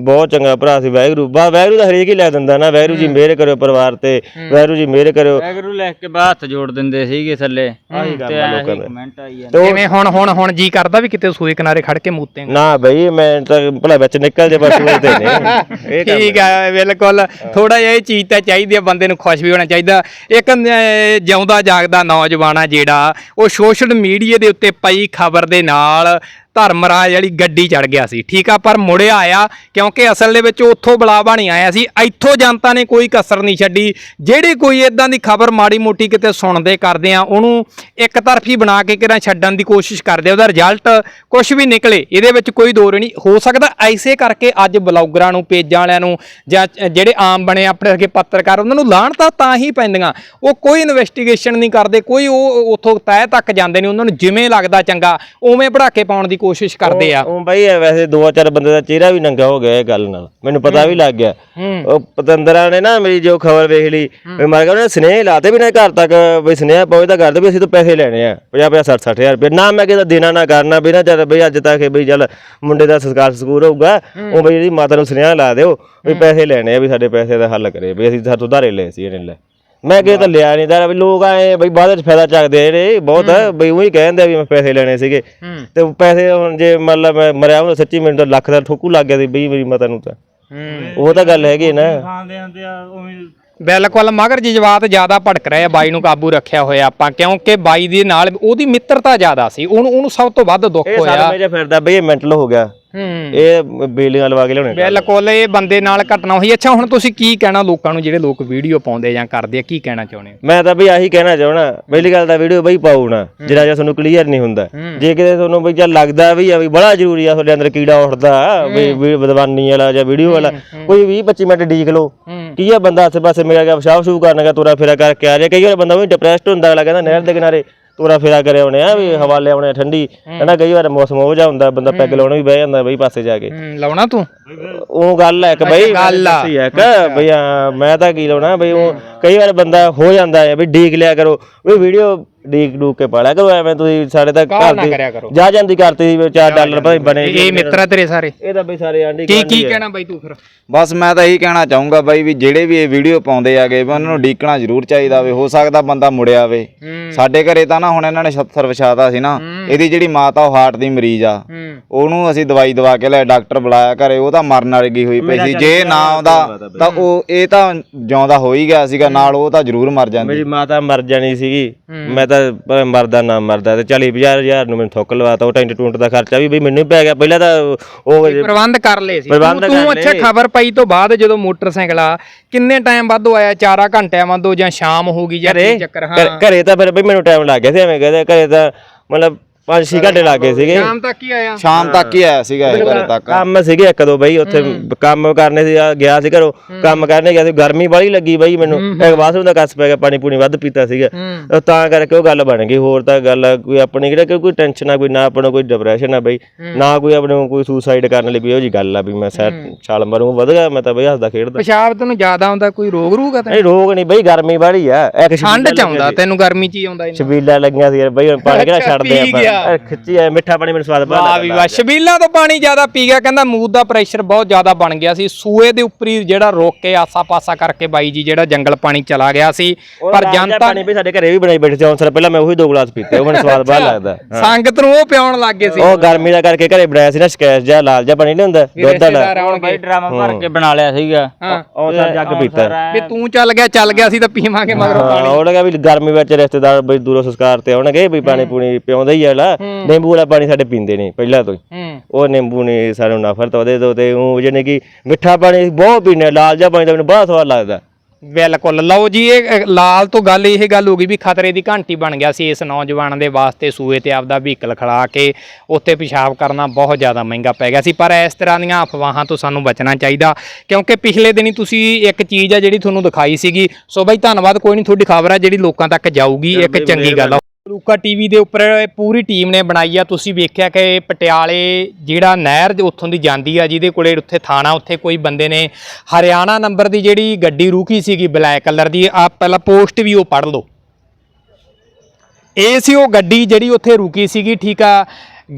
ਬਹੁਤ ਚੰਗਾ ਭਰਾ ਸੀ ਵਾਹਿਗੁਰੂ। ਬਾ ਵਾਹਿਗੁਰੂ ਦਾ ਹਰੇਕ ਹੀ ਲੈ ਦਿੰਦਾ ਨਾ ਵਾਹਿਗੁਰੂ ਜੀ ਮਿਹਰ ਕਰਿਓ ਪਰਿਵਾਰ ਤੇ ਵਾਹਿਗੁਰੂ ਜੀ ਮਿਹਰ ਕਰਿਓ। ਵੈਗਰੂ ਲਿਖ ਕੇ ਬਾਅਦ ਹੱਥ ਜੋੜ ਦਿੰਦੇ ਸੀਗੇ ਥੱਲੇ। ਆਹੀ ਆ ਲੋਕਾਂ ਦਾ। ਕਮੈਂਟ ਆਈ ਜਾਂਦੇ। ਜਿਵੇਂ ਹੁਣ ਹੁਣ ਹੁਣ ਜੀ ਕਰਦਾ ਵੀ ਕਿਤੇ ਸੂਏ ਕਿਨਾਰੇ ਖੜ ਕੇ ਮੂਤੇਂਗਾ ਨਾ? ਬਈ ਮੈਂ ਤਾਂ ਭਲਾ ਵਿੱਚ ਨਿਕਲ ਜੇ ਬਸ ਉਹ ਤੇ (laughs) ਨਹੀਂ। ਇਹ ਕੰਮ ਠੀਕ ਹੈ। ਬਿਲਕੁਲ। ਥੋੜਾ ਜਿਹਾ ਇਹ ਚੀਜ਼ ਤਾਂ ਚਾਹੀਦੀ ਹੈ ਬੰਦੇ ਨੂੰ ਖੁਸ਼ ਵੀ ਹੋਣਾ ਚਾਹੀਦਾ। ਇੱਕ ਅਹ, ਜਿਉਂਦਾ ਜਾਗਦਾ ਨੌਜਵਾਨ ਆ ਜਿਹੜਾ ਉਹ ਸੋਸ਼ਲ ਮੀਡੀਆ ਦੇ ਉੱਤੇ ਪਈ ਖਬਰ ਦੇ ਨਾਲ ਧਰਮਰਾਜ ਵਾਲੀ ਗੱਡੀ ਚੜ ਗਿਆ ਸੀ। ਠੀਕ ਆ, ਪਰ ਮੁੜਿਆ ਆਇਆ ਕਿਉਂਕਿ ਅਸਲ ਦੇ ਵਿੱਚ ਉੱਥੋਂ ਬੁਲਾਵਾ ਨਹੀਂ ਆਇਆ ਸੀ। ਇੱਥੋਂ ਜਨਤਾ ਨੇ ਕੋਈ ਕਸਰ ਨਹੀਂ ਛੱਡੀ। ਜਿਹੜੀ ਕੋਈ ਇਦਾਂ ਦੀ ਖਬਰ ਮਾੜੀ ਮੋਟੀ ਕਿਤੇ ਸੁਣਦੇ ਕਰਦੇ ਆ, ਉਹਨੂੰ ਇੱਕ ਤਰਫੀ ਬਣਾ ਕੇ ਕਿਰਾਂ ਛੱਡਣ ਦੀ ਕੋਸ਼ਿਸ਼ ਕਰਦੇ ਉਹਦਾ ਰਿਜ਼ਲਟ ਕੁਝ ਵੀ ਨਿਕਲੇ, ਇਹਦੇ ਵਿੱਚ ਕੋਈ ਦੋਰ ਨਹੀਂ। ਹੋ ਸਕਦਾ ਐਸੇ ਕਰਕੇ ਅੱਜ ਬਲੌਗਰਾਂ ਨੂੰ, ਪੇਜਾਂ ਵਾਲਿਆਂ ਨੂੰ ਜਾਂ ਜਿਹੜੇ ਆਮ ਬਣੇ ਆਪਣੇ ਅੱਗੇ ਪੱਤਰਕਾਰ, ਉਹਨਾਂ ਨੂੰ ਲਾਹਣ ਤਾਂ ਤਾਂ ਹੀ ਪੈਂਦੀਆਂ। ਉਹ ਕੋਈ ਇਨਵੈਸਟੀਗੇਸ਼ਨ ਨਹੀਂ ਕਰਦੇ, ਕੋਈ ਉਹ ਉੱਥੋਂ ਤੈਅ ਤੱਕ ਜਾਂਦੇ ਨੇ ਉਹਨਾਂ ਨੂੰ ਜਿਵੇਂ ਲੱਗਦਾ ਚੰਗਾ, ਉਵੇਂ ਪੜਾਕੇ ਪਾਉਣ ਦੀ ਕੋਸ਼ਿਸ਼ ਕਰਦੇ ਆ। ਉਹ ਬਾਈ ਇਹ ਵੈਸੇ ਦੋ ਚਾਰ ਬੰਦੇ ਦਾ ਚਿਹਰਾ ਵੀ ਨੰਗਾ ਹੋ ਗਿਆ ਇਹ ਗੱਲ ਨਾਲ। ਮੈਨੂੰ ਪਤਾ ਵੀ ਲੱਗ ਗਿਆ। ਉਹ ਪਤੰਦਰਾਂ ਨੇ ਨਾ ਮੇਰੀ ਜੋ ਖਬਰ ਵੇਖ ਲਈ ਵੀ ਮਰ ਗਿਆ ਉਹਨੇ ਸਨੇਹ ਲਾਤੇ ਵੀ ਨਾ ਘਰ ਤੱਕ ਵੀ ਸਨੇਹ ਪਹੁੰਚਦਾ ਕਰਦੇ ਵੀ ਅਸੀਂ ਤਾਂ ਪੈਸੇ ਲੈਣੇ ਆ 50 50 60 60 ਹਜ਼ਾਰ ਰੁਪਏ। ਨਾ ਮੈਂ ਕਿਹਾ ਦੇਣਾ ਨਾ ਕਰਨਾ ਵੀ ਨਾ ਚੱਲ ਬਈ ਅੱਜ ਤੱਕ ਬਈ ਚੱਲ ਮੁੰਡੇ ਦਾ ਸੰਸਕਾਰ ਸਕੂਰ ਹੋਊਗਾ ਉਹ ਬਈ ਇਹਦੀ ਮਾਤਾ ਨੂੰ ਸਨੇਹ ਲਾ ਦਿਓ ਵੀ ਪੈਸੇ ਲੈਣੇ ਆ ਵੀ ਸਾਡੇ ਪੈਸੇ ਦਾ ਹੱਲ ਕਰੇ ਵੀ ਅਸੀਂ ਸਾਡੇ ਤੋਂ ਉਧਾਰੇ ਲਏ ਸੀ ਇਹਨੇ ਲੈ। ਮੈਂ ਕਿਹਾ ਤਾਂ ਲਿਆ ਨਹੀਂ ਤਾਂ ਵੀ ਲੋਕ ਆਏ ਬਈ ਬਾਅਦ ਵਿੱਚ ਫਾਇਦਾ ਚੱਕਦੇ ਆ ਨੇ ਬਹੁਤ ਬਈ ਉਹੀ ਕਹਿੰਦੇ ਆ ਵੀ ਮੈਂ ਪੈਸੇ ਲੈਣੇ ਸੀਗੇ। ਤੇ ਪੈਸੇ ਹੁਣ ਜੇ ਮਤਲਬ ਮੈਂ ਮਰਿਆ ਹੁਣ ਸੱਚੀ ਮੈਨੂੰ ਤਾਂ ਲੱਖ ਦਾ ਠੋਕੂ ਲੱਗ ਗਿਆ ਸੀ ਬਈ ਮੇਰੀ ਮਾਤਾ ਨੂੰ ਤਾਂ। ਉਹ ਤਾਂ ਗੱਲ ਹੈਗੀ ਨਾ। ਖਾਂਦੇ ਆਂਦੇ ਆ ਉਵੇਂ ਬਿਲਕੁਲ ਮਗਰ ਜਜ਼ਬਾਤ ਜ਼ਿਆਦਾ ਭੜਕ ਰਹੇ ਆ ਬਾਈ ਨੂੰ ਕਾਬੂ ਰੱਖਿਆ ਹੋਇਆ ਆਪਾਂ ਕਿਉਂਕਿ ਬਾਈ ਦੇ ਨਾਲ ਉਹਦੀ ਮਿੱਤਰਤਾ ਜ਼ਿਆਦਾ ਸੀ ਉਹਨੂੰ ਉਹਨੂੰ ਸਭ ਤੋਂ ਵੱਧ ਦੁੱਖ ਇਹ ਹੋਇਆ। ਸਾਰਾ ਮੇਜਾ ਫਿਰਦਾ ਬਈ ਇਹ ਮੈਂਟਲ ਹੋ ਗਿਆ। ਹੂੰ। ਇਹ ਬੇਲੀਆਂ ਲਵਾ ਕੇ ਲਿਆਉਣੇ ਬਿਲਕੁਲ ਇਹ ਬੰਦੇ ਨਾਲ ਘਟਨਾ ਹੋਈ। ਅੱਛਾ ਹੁਣ ਤੁਸੀਂ ਕੀ ਕਹਿਣਾ ਲੋਕਾਂ ਨੂੰ ਜਿਹੜੇ ਲੋਕ ਵੀਡੀਓ ਪਾਉਂਦੇ ਜਾਂ ਕਰਦੇ ਆ ਕੀ ਕਹਿਣਾ ਚਾਹੁੰਦੇ ਹੋ? ਮੈਂ ਤਾਂ ਬਈ ਆਹੀ ਕਹਿਣਾ ਚਾਹਣਾ ਪਹਿਲੀ ਗੱਲ ਤਾਂ ਵੀਡੀਓ ਬਈ ਪਾਉ ਨਾ ਜਿਹੜਾ ਜੇ ਤੁਹਾਨੂੰ ਕਲੀਅਰ ਨਹੀਂ ਹੁੰਦਾ। ਜੇ ਕਿਤੇ ਤੁਹਾਨੂੰ ਬਈ ਚੱਲ ਲੱਗਦਾ ਵੀ ਆ ਵੀ ਬੜਾ ਜ਼ਰੂਰੀ ਆ ਤੁਹਾਡੇ ਅੰਦਰ ਕੀੜਾ ਉੱਠਦਾ ਵੀ ਵੀ ਬਦਵਾਨੀ ਵਾਲਾ ਜਾਂ ਵੀਡੀਓ ਵਾਲਾ ਕੋਈ 20 25 ਮਿੰਟ ਡੀਕ ਲਓ। ਕੀ ਆ ਬੰਦਾ ਆਸੇ ਪਾਸੇ ਮੇਰਾ ਗਿਆ ਪਿਸ਼ਾਬ ਸ਼ੂ ਕਰਨਗਾ ਤੁਰਾ ਫੇਰਾ ਕਰਕੇ ਆ ਜਾ ਕਈ ਵਾਰ ਬੰਦਾ ਵੀ ਡਿਪਰੈਸਡ ਹੁੰਦਾ ਅਗਲਾ ਕਹਿੰਦਾ ਨਹਿਰ ਦੇ ਕਿਨਾਰੇ ਤੁਰਾ ਫੇਰਾ ਕਰੇ ਆਉਣੇ ਆ ਵੀ ਹਵਾ ਲਿਆਉਣੇ ਆ ਠੰਡੀ। ਕਹਿੰਦਾ ਕਈ ਵਾਰ ਮੌਸਮ ਹੋ ਜਾ ਹੁੰਦਾ ਬੰਦਾ ਪੈਗ ਲਾਉਣਾ ਵੀ ਬਹਿ ਜਾਂਦਾ ਬਈ ਪਾਸੇ ਜਾ ਕੇ। ਹੂੰ ਲਾਉਣਾ ਤੂੰ? ਉਹ ਗੱਲ ਹੈ ਕਿ ਬਈ ਗੱਲ ਆ। ਦੱਸੀ ਹੈ ਕਿ ਬਈ ਹਾਂ, ਮੈਂ ਤਾਂ ਕੀ ਲਾਉਣਾ ਬਈ ਉਹ ਕਈ ਵਾਰ ਬੰਦਾ ਹੋ ਜਾਂਦਾ ਹੈ ਵੀ ਡੀਕ ਲਿਆ ਕਰੋ। ਵੀ ਵੀਡੀਓ ਡੀਕ ਡੂਕ ਕੇ ਪਾਲਿਆ ਕਰੋ ਐਵੇਂ ਤੁਸੀਂ ਸਾਡੇ ਤਾਂ ਘਰ ਨਾ ਦੀ ਕਰਿਆ ਕਰੋ। ਜਾ ਜਾਂਦੀ ਕਰਤੀ ਸੀ 4 ਡਾਲਰ ਭਾਈ ਬਣੇ ਇਹ ਮਿੱਤਰ ਤੇਰੇ ਸਾਰੇ। ਇਹ ਤਾਂ ਬਈ ਸਾਰੇ ਆਂਡੀ ਕੀ ਕੀ ਕਹਿਣਾ ਬਾਈ ਤੂੰ ਫਿਰ? ਬਸ ਮੈਂ ਤਾਂ ਇਹੀ ਕਹਿਣਾ ਚਾਹੂੰਗਾ ਬਾਈ ਵੀ ਜਿਹੜੇ ਵੀ ਇਹ ਵੀਡੀਓ ਪਾਉਂਦੇ ਆਗੇ ਉਹਨਾਂ ਨੂੰ ਡੀਕਣਾ ਜ਼ਰੂਰ ਚਾਹੀਦਾ ਵੇ ਹੋ ਸਕਦਾ ਬੰਦਾ ਮੁੜਿਆ ਵੇ। ਸਾਡੇ ਘਰੇ ਤਾਂ ਨਾ ਹੁਣ ਇਹਨਾਂ ਨੇ 76 ਵਿਛਾਤਾ ਸੀ ਨਾ ਇਹਦੀ ਜਿਹੜੀ ਮਾਤਾ ਉਹ ਹਾਰਟ ਦੀ ਮਰੀਜ਼ ਆ। ਉਹਨੂੰ ਅਸੀਂ ਦਵਾਈ ਦਵਾ ਕੇ ਲੈ ਡਾਕਟਰ ਬੁਲਾਇਆ ਘਰੇ ਉਹ ਤਾਂ ਮਰਨ ਵਾਲੀ ਹੋਈ ਪਈ ਸੀ। ਜੇ ਨਾ ਆਉਂਦਾ ਤਾਂ ਉਹ ਇਹ ਤਾਂ ਜਿਉਂਦਾ ਹੋ ਹੀ ਗਿਆ ਸੀਗਾ ਨਾਲ ਉਹ ਤਾਂ ਜ਼ਰੂਰ ਮਰ ਜਾਂਦੀ। ਮੇਰੀ ਮਾਤਾ ਮਰ ਜਾਣੀ ਸੀਗੀ। ਮੈਂ ਤਾਂ ਭਾਵੇਂ ਮਰਦਾ ਨਾ ਮਰਦਾ ਤੇ 40 ਹਜ਼ਾਰ ਨੂੰ ਮੈਨੂੰ ਥੁੱਕ ਲਵਾਤਾ ਉਹ ਟੈਂਟ ਟੂੰਟ ਦਾ ਖਰਚਾ ਵੀ ਬਈ ਮੈਨੂੰ ਹੀ ਪੈ ਗਿਆ। ਪਹਿਲਾਂ ਤਾਂ ਉਹ ਪ੍ਰਬੰਧ ਕਰ ਲਏ ਸੀ। ਪ੍ਰਬੰਧ ਤੂੰ- ਅੱਛਾ। ਖਬਰ ਪਈ ਤੋਂ ਬਾਅਦ ਜਦੋਂ ਮੋਟਰਸਾਈਕਲ ਆ ਕਿੰਨੇ ਟਾਈਮ ਬਾਅਦੋਂ ਆਇਆ 4 ਘੰਟਿਆਂ ਬਾਅਦੋਂ ਜਾਂ ਸ਼ਾਮ ਹੋ ਗਈ ਜਾਂ ਕੀ ਚੱਕਰ? ਹਾਂ। ਘਰੇ ਤਾਂ ਫਿਰ ਬਈ ਮੈਨੂੰ ਟਾਈਮ ਲੱਗ ਗਿਆ ਸੀ ਐਵੇਂ ਕਹਦੇ ਘਰੇ ਤਾਂ ਮਤਲਬ 5-6 ਘੰਟੇ ਲੱਗ ਗਏ ਸੀਗੇ। ਸ਼ਾਮ ਤੱਕ ਹੀ ਆਇਆ। ਸ਼ਾਮ ਤੱਕ ਹੀ ਆਇਆ ਸੀਗਾ ਇਹ ਘਰੇ ਤੱਕ। ਕੰਮ ਸੀਗੇ ਇੱਕ ਦੋ ਬਈ ਉੱਥੇ ਕੰਮ ਕਰਨੇ ਸੀ ਗਿਆ ਸੀ ਘਰੋਂ। ਕੰਮ ਕਰਨੇ ਗਿਆ ਸੀ ਗਰਮੀ ਬਾਹਲੀ ਲੱਗੀ ਬਈ ਮੈਨੂੰ। ਇੱਕ ਬਾਥਰੂਮ ਦਾ ਕੱਸ ਪੈ ਗਿਆ ਪਾਣੀ ਪੂਣੀ ਵੱਧ ਪੀਤਾ ਸੀਗਾ। ਤਾਂ ਕਰਕੇ ਉਹ ਗੱਲ ਬਣ ਗਈ ਹੋਰ ਤਾਂ ਗੱਲ ਕੋਈ ਆਪਣੀ ਕਿਹੜਾ ਕੋਈ ਟੈਨਸ਼ਨ ਆ ਕੋਈ ਨਾ ਆਪਣਾ ਕੋਈ ਡਿਪਰੈਸ਼ਨ ਆ ਬਈ। ਨਾ ਕੋਈ ਆਪਣੇ ਕੋਈ ਸੁਸਾਈਡ ਕਰਨ ਲਈ ਵੀ ਉਹ ਜੀ ਗੱਲ ਆ ਵੀ ਮੈਂ ਸੈਟ ਛਾਲ ਮਾਰੂੰਗਾ ਵਧ ਗਿਆ ਮੈਂ ਤਾਂ ਬਈ ਹੱਸਦਾ ਖੇਡਦਾ। ਪਿਸ਼ਾਬ ਤੈਨੂੰ ਜ਼ਿਆਦਾ ਆਉਂਦਾ ਕੋਈ ਰੋਗ ਰੂਗ ਆ ਤੈਨੂੰ? ਨਹੀਂ ਰੋਗ ਨਹੀਂ ਬਈ ਗਰਮੀ ਬਾਹਲੀ ਆ। ਇੱਕ ਠੰਡ ਚ ਆਉਂਦਾ ਤੈਨੂੰ ਗਰਮੀ ਚ ਹੀ ਆਉਂਦਾ ਇਹਨਾਂ ਛਬੀਲਾ ਲੱਗੀਆਂ ਸੀ ਯਾਰ ਬਈ ਹੁਣ ਪਾਣੀ ਕਿਹੜਾ ਛੱਡਦੇ ਪੀ ਆਪਾਂ? ਗਿਆ ਅਹ ਖਿੱਚੀ ਐ ਮਿੱਠਾ ਪਾਣੀ ਮੈਨੂੰ ਸਵਾਦ ਵਾਹ ਵੀ ਵਾਹ। ਸ਼ਬੀਲਾ ਤੋਂ ਪਾਣੀ ਜ਼ਿਆਦਾ ਪੀ ਗਿਆ ਕਹਿੰਦਾ ਮੂਦ ਦਾ ਪ੍ਰੈਸ਼ਰ ਬਹੁਤ ਜ਼ਿਆਦਾ ਬਣ ਗਿਆ ਸੀ। ਸੂਏ ਦੇ ਉੱਪਰੀ ਜਿਹੜਾ ਰੋਕ ਕੇ ਆਸਾ-ਪਾਸਾ ਕਰਕੇ ਬਾਈ ਜੀ ਜਿਹੜਾ ਜੰਗਲ ਪਾਣੀ ਚਲਾ ਗਿਆ ਸੀ। ਪਰ ਜਨਤਾ ਪਾਣੀ ਵੀ ਸਾਡੇ ਘਰੇ ਵੀ ਬਣਾਈ ਬੈਠੇ ਸੀ। ਹੁਣ ਸਰ ਪਹਿਲਾਂ ਮੈਂ ਉਹੀ ਦੋ ਗਲਾਸ ਪੀਤੇ ਉਹ ਮੈਨੂੰ ਸਵਾਦ ਬਹੁਤ ਲੱਗਦਾ। ਸੰਗਤ ਨੂੰ ਉਹ ਪਿਆਉਣ ਲੱਗ ਗਏ ਸੀ। ਉਹ ਗਰਮੀ ਦਾ ਕਰਕੇ ਘਰੇ ਬਣਾਇਆ ਸੀ ਨਾ ਸਕੈਚ ਜਿਹਾ ਲਾਲ ਜਿਹਾ ਪਾਣੀ ਨਹੀਂ ਹੁੰਦਾ ਦੁੱਧ ਵਾਲਾ। ਬਾਈ ਡਰਾਮਾ ਭਰ ਕੇ ਬਣਾ ਲਿਆ ਸੀਗਾ। ਉਹ ਸਰ ਜੱਗ ਪੀਤਾ। ਵੀ ਤੂੰ ਚੱਲ ਗਿਆ ਚੱਲ ਗਿਆ ਸੀ ਤਾਂ ਪੀਵਾਂਗੇ ਮਗਰੋਂ ਹਾਂ ਉਹਨੇ ਕਿਹਾ ਵੀ ਗਰਮੀ ਵਿੱਚ ਰਿਸ਼ਤੇਦਾਰ ਬਈ ਦੂਰੋਂ ਸੰਸਕਾਰ ਤੇ ਆਉਣਗੇ ਵੀ ਪਾਣੀ ਪੂਣੀ ਪਿਆਉਂਦਾ ਹੀ ਆਲਾ ਨਿੰਬੂ ਵਾਲਾ ਪਾਣੀ ਸਾਡੇ ਪੀਂਦੇ ਨਹੀਂ ਪਹਿਲਾਂ ਤੋਂ ਹੀ। ਉਹ ਨਿੰਬੂ ਨੇ ਸਾਨੂੰ ਨਫ਼ਰਤ ਉਹਦੇ ਤੋਂ ਤੇ ਉਹ ਜਿਹਨੇ ਕਿ ਮਿੱਠਾ ਪਾਣੀ ਬਹੁਤ ਪੀਨੇ ਲਾਲ ਜਿਹਾ ਪਾਣੀ ਤਾਂ ਮੈਨੂੰ ਬਹੁਤ ਸਵਾਦ ਲੱਗਦਾ। ਬਿਲਕੁਲ। ਲਓ ਜੀ ਇਹ ਲਾਲ ਤੋਂ ਗੱਲ ਇਹ ਗੱਲ ਹੋ ਗਈ ਵੀ ਖਤਰੇ ਦੀ ਘੰਟੀ ਬਣ ਗਿਆ ਸੀ ਇਸ ਨੌਜਵਾਨ ਦੇ ਵਾਸਤੇ ਸੂਏ ਤੇ ਆਪਦਾ ਵਹੀਕਲ ਖੜਾ ਕੇ ਉੱਥੇ ਪਿਸ਼ਾਬ ਕਰਨਾ ਬਹੁਤ ਜ਼ਿਆਦਾ ਮਹਿੰਗਾ ਪੈ ਗਿਆ ਸੀ। ਪਰ ਇਸ ਤਰ੍ਹਾਂ ਦੀਆਂ ਅਫਵਾਹਾਂ ਤੋਂ ਸਾਨੂੰ ਬਚਣਾ ਚਾਹੀਦਾ ਕਿਉਂਕਿ ਪਿਛਲੇ ਦਿਨੀ ਤੁਸੀਂ ਇੱਕ ਚੀਜ਼ ਆ ਜਿਹੜੀ ਤੁਹਾਨੂੰ ਦਿਖਾਈ ਸੀਗੀ ਸੋ ਬਾਈ ਧੰਨਵਾਦ ਕੋਈ ਨਹੀਂ ਤੁਹਾਡੀ ਖਬਰ ਆ ਜਿਹੜੀ ਲੋਕਾਂ ਤੱਕ ਜਾਊਗੀ ਇੱਕ ਚੰਗੀ ਗੱਲ ਰੂਕਾ ਲੂਕਾ ਟੀਵੀ ਦੇ ਉੱਪਰ ਪੂਰੀ ਟੀਮ ਨੇ ਬਣਾਈ ਆ। ਤੁਸੀਂ ਵੇਖਿਆ ਕਿ ਪਟਿਆਲੇ ਜਿਹੜਾ ਨਹਿਰ ਦੇ ਉੱਥੋਂ ਦੀ ਜਾਂਦੀ ਆ, ਜਿਹਦੇ ਕੋਲੇ ਉੱਥੇ ਥਾਣਾ, ਉੱਥੇ ਕੋਈ ਬੰਦੇ ਨੇ ਹਰਿਆਣਾ ਨੰਬਰ ਦੀ ਜਿਹੜੀ ਗੱਡੀ ਰੁਕੀ ਸੀਗੀ ਬਲੈਕ ਕਲਰ ਦੀ ਆ ਪਹਿਲਾਂ ਪੋਸਟ ਵੀ ਉਹ ਪੜ੍ਹ ਲਓ। ਇਹ ਸੀ ਉਹ ਗੱਡੀ ਜਿਹੜੀ ਉੱਥੇ ਰੁਕੀ ਸੀਗੀ, ਠੀਕ ਆ।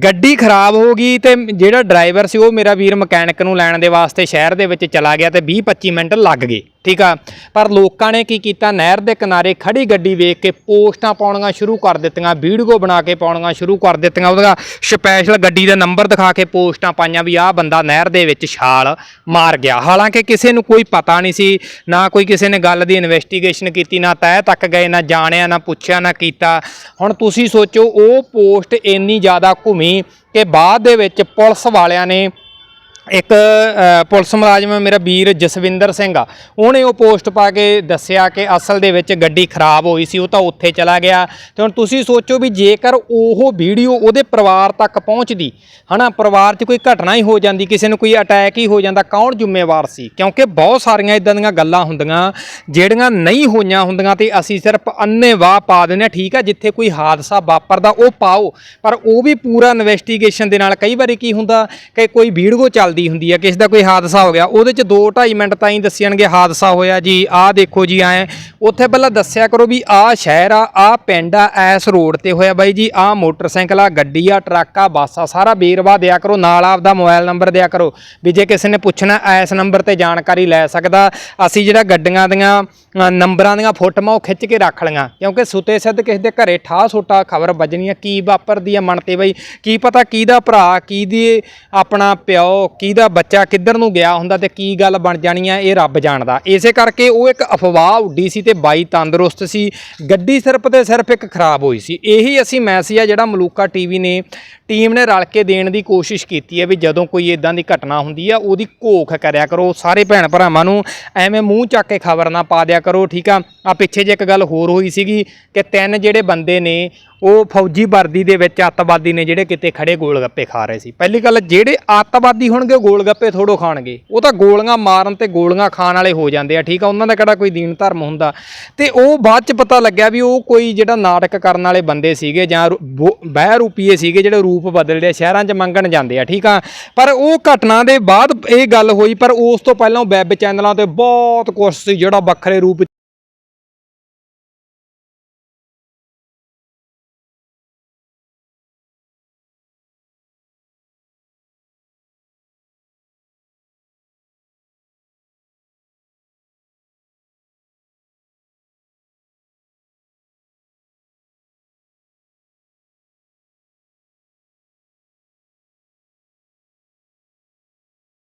ਗੱਡੀ ਖਰਾਬ ਹੋ ਗਈ ਤੇ ਜਿਹੜਾ ਡਰਾਈਵਰ ਸੀ ਉਹ ਮੇਰਾ ਵੀਰ ਮਕੈਨਿਕ ਨੂੰ ਲੈਣ ਦੇ ਵਾਸਤੇ ਸ਼ਹਿਰ ਦੇ ਵਿੱਚ ਚਲਾ ਗਿਆ ਤੇ 20-25 ਮਿੰਟ ਲੱਗ ਗਏ। ਠੀਕ ਆ। ਪਰ ਲੋਕਾਂ ਨੇ ਕੀ ਕੀਤਾ? ਨਹਿਰ ਦੇ ਕਿਨਾਰੇ ਖੜੀ ਗੱਡੀ ਵੇਖ ਕੇ ਪੋਸਟਾਂ ਪਾਉਣੀਆਂ ਸ਼ੁਰੂ ਕਰ ਦਿੱਤੀਆਂ, ਵੀਡੀਓ ਬਣਾ ਕੇ ਪਾਉਣੀਆਂ ਸ਼ੁਰੂ ਕਰ ਦਿੱਤੀਆਂ। ਉਹਦਾ ਸਪੈਸ਼ਲ ਗੱਡੀ ਦਾ ਨੰਬਰ ਦਿਖਾ ਕੇ ਪੋਸਟਾਂ ਪਾਈਆਂ ਵੀ ਆਹ ਬੰਦਾ ਨਹਿਰ ਦੇ ਵਿੱਚ ਛਾਲ ਮਾਰ ਗਿਆ। ਹਾਲਾਂਕਿ ਕਿਸੇ ਨੂੰ ਕੋਈ ਪਤਾ ਨਹੀਂ ਸੀ, ਨਾ ਕੋਈ ਕਿਸੇ ਨੇ ਗੱਲ ਦੀ ਇਨਵੈਸਟੀਗੇਸ਼ਨ ਕੀਤੀ, ਨਾ ਤੈਅ ਤੱਕ ਗਏ, ਨਾ ਜਾਣਿਆ, ਨਾ ਪੁੱਛਿਆ, ਨਾ ਕੀਤਾ। ਹੁਣ ਤੁਸੀਂ ਸੋਚੋ, ਉਹ ਪੋਸਟ ਇੰਨੀ ਜ਼ਿਆਦਾ ਘੁੰਮੀ ਕਿ ਬਾਅਦ ਦੇ ਵਿੱਚ ਪੁਲਿਸ ਵਾਲਿਆਂ ਨੇ ਇੱਕ ਪੁਲਿਸ ਮੁਲਾਜ਼ਮ ਮੇਰਾ ਵੀਰ ਜਸਵਿੰਦਰ ਸਿੰਘ ਆ। ਉਹਨੇ ਉਹ ਪੋਸਟ ਪਾ ਕੇ ਦੱਸਿਆ ਕਿ ਅਸਲ ਦੇ ਵਿੱਚ ਗੱਡੀ ਖਰਾਬ ਹੋਈ ਸੀ, ਉਹ ਤਾਂ ਉੱਥੇ ਚਲਾ ਗਿਆ। ਤੇ ਹੁਣ ਤੁਸੀਂ ਸੋਚੋ ਵੀ ਜੇਕਰ ਉਹ ਵੀਡੀਓ ਉਹਦੇ ਪਰਿਵਾਰ ਤੱਕ ਪਹੁੰਚਦੀ, ਹਨਾ, ਪਰਿਵਾਰ 'ਚ ਕੋਈ ਘਟਨਾ ਹੀ ਹੋ ਜਾਂਦੀ, ਕਿਸੇ ਨੂੰ ਕੋਈ ਅਟੈਕ ਹੀ ਹੋ ਜਾਂਦਾ, ਕੌਣ ਜ਼ਿੰਮੇਵਾਰ ਸੀ? ਕਿਉਂਕਿ ਬਹੁਤ ਸਾਰੀਆਂ ਇਦਾਂ ਦੀਆਂ ਗੱਲਾਂ ਹੁੰਦੀਆਂ, ਜਿਹੜੀਆਂ ਨਹੀਂ ਹੋਈਆਂ ਹੁੰਦੀਆਂ ਤੇ ਅਸੀਂ ਸਿਰਫ ਅੰਨੇਵਾਹ ਪਾ ਦਿੰਦੇ ਹਾਂ, ਠੀਕ ਆ, ਜਿੱਥੇ ਕੋਈ ਹਾਦਸਾ ਵਾਪਰਦਾ, ਉਹ ਪਾਓ। ਪਰ ਉਹ ਵੀ ਪੂਰਾ ਇਨਵੈਸਟੀਗੇਸ਼ਨ ਦੇ ਨਾਲ ਕਈ ਵਾਰੀ ਕੀ ਹੁੰਦਾ ਕਿ ਕੋਈ ਵੀਡੀਓ ਚੱਲਦੀ ਹੁੰਦੀ ਹੈ ਕਿਸੇ ਦਾ ਕੋਈ ਹਾਦਸਾ ਹੋ ਗਿਆ, ਉਹਦੇ ਚ 2-2.5 ਮਿੰਟ ਤਾਂ ਹੀ ਦੱਸਣਗੇ ਹਾਦਸਾ ਹੋਇਆ ਜੀ, ਆਹ ਦੇਖੋ ਜੀ ਐ, ਉੱਥੇ ਪਹਿਲਾਂ ਦੱਸਿਆ ਕਰੋ ਵੀ ਆਹ ਸ਼ਹਿਰ ਆ, ਆਹ ਪਿੰਡ ਆ, ਐਸ ਰੋਡ ਤੇ ਹੋਇਆ ਬਾਈ ਜੀ, ਆਹ ਮੋਟਰਸਾਈਕਲ ਆ, ਗੱਡੀ ਆ, ਟਰੱਕ ਆ, ਬੱਸ ਆ, ਸਾਰਾ ਵੇਰਵਾ ਦਿਆ ਕਰੋ, ਨਾਲ ਆਪਦਾ ਮੋਬਾਈਲ ਨੰਬਰ ਦਿਆ ਕਰੋ, ਵੀ ਜੇ ਕਿਸੇ ਨੇ ਪੁੱਛਣਾ ਐਸ ਨੰਬਰ ਤੇ ਜਾਣਕਾਰੀ ਲੈ ਸਕਦਾ, ਅਸੀਂ ਜਿਹੜਾ ਗੱਡੀਆਂ ਦੀਆਂ ਨੰਬਰਾਂ ਦੀਆਂ ਫੋਟੋਆਂ ਉਹ ਖਿੱਚ ਕੇ ਰੱਖ ਲਈਆਂ, ਕਿਉਂਕਿ ਸੁਤੇ ਸਿੱਧ ਕਿਸੇ ਦੇ ਘਰੇ ਠਾਹ ਛੋਟਾ ਖਬਰ ਵੱਜਣੀ ਆ, ਕੀ ਵਾਪਰਦੀ ਆ ਮਨ ਤੇ ਬਈ, ਕੀ ਪਤਾ ਕਿਹਦਾ ਭਰਾ, ਕਿਹਦੀ ਆਪਣਾ ਪਿਓ ਕਿਹਦਾ ਬੱਚਾ ਕਿੱਧਰ ਨੂੰ ਗਿਆ ਹੁੰਦਾ ਤੇ ਕੀ ਗੱਲ ਬਣ ਜਾਣੀ ਆ, ਇਹ ਰੱਬ ਜਾਣਦਾ। ਇਸੇ ਕਰਕੇ ਉਹ ਇੱਕ ਅਫਵਾਹ ਉੱਡੀ ਸੀ ਤੇ ਬਾਈ ਤੰਦਰੁਸਤ ਸੀ। ਗੱਡੀ ਸਿਰਫ ਤੇ ਸਿਰਫ ਇੱਕ ਖਰਾਬ ਹੋਈ ਸੀ। ਇਹੀ ਅਸੀਂ ਮੈਸੇਜ ਆ ਜਿਹੜਾ ਮਲੂਕਾ ਟੀਵੀ ਨੇ ਟੀਮ ਨੇ ਰਲ ਕੇ ਦੇਣ ਦੀ ਕੋਸ਼ਿਸ਼ ਕੀਤੀ ਹੈ ਵੀ ਜਦੋਂ ਕੋਈ ਇਦਾਂ ਦੀ ਘਟਨਾ ਹੁੰਦੀ ਆ, ਉਹਦੀ ਘੋਖ ਕਰਿਆ ਕਰੋ। ਸਾਰੇ ਭੈਣ ਭਰਾਵਾਂ ਨੂੰ ਐਵੇਂ ਮੂੰਹ ਚੱਕ ਕੇ ਖਬਰ ਨਾ ਪਾ ਦਿਆ ਕਰੋ, ਠੀਕ ਆ? ਆ ਪਿੱਛੇ ਜੇ ਇੱਕ ਗੱਲ ਹੋਰ ਹੋਈ ਸੀਗੀ ਕਿ ਤਿੰਨ ਜਿਹੜੇ ਬੰਦੇ ਨੇ, ਉਹ ਫੌਜੀ ਵਰਦੀ ਦੇ ਵਿੱਚ ਅੱਤਵਾਦੀ ਨੇ ਜਿਹੜੇ ਕਿਤੇ ਖੜੇ ਗੋਲ ਗੱਪੇ ਖਾ ਰਹੇ ਸੀ। ਪਹਿਲੀ ਗੱਲ, ਜਿਹੜੇ ਅੱਤਵਾਦੀ ਹੋਣਗੇ, ਉਹ ਗੋਲ ਗੱਪੇ ਥੋੜੋ ਖਾਣਗੇ। ਉਹ ਤਾਂ ਗੋਲੀਆਂ ਮਾਰਨ ਤੇ ਗੋਲੀਆਂ ਖਾਣ ਵਾਲੇ ਹੋ ਜਾਂਦੇ ਆ, ਠੀਕ ਆ? ਉਹਨਾਂ ਦਾ ਕਿਹੜਾ ਕੋਈ ਦੀਨ ਧਰਮ ਹੁੰਦਾ? ਤੇ ਉਹ ਬਾਅਦ ਚ ਪਤਾ ਲੱਗਿਆ ਵੀ ਉਹ ਕੋਈ ਜਿਹੜਾ ਨਾਟਕ ਕਰਨ ਵਾਲੇ ਬੰਦੇ ਸੀਗੇ ਜਾਂ ਰੂ- ਬੋ- ਬਹਿ ਰੂਪੀਏ ਸੀਗੇ, ਜਿਹੜੇ ਰੂਪ ਬਦਲਦੇ ਆ, ਸ਼ਹਿਰਾਂ 'ਚ ਮੰਗਣ ਜਾਂਦੇ ਆ ਠੀਕ ਆ? ਪਰ ਉਹ ਘਟਨਾ ਦੇ ਬਾਅਦ ਇਹ ਗੱਲ ਹੋਈ ਪਰ ਉਸ ਤੋਂ ਪਹਿਲਾਂ ਵੈਬ ਚੈਨਲਾਂ ਤੇ ਬਹੁਤ ਕੁਛ ਸੀ ਜਿਹੜਾ ਵੱਖਰੇ ਰੂਪ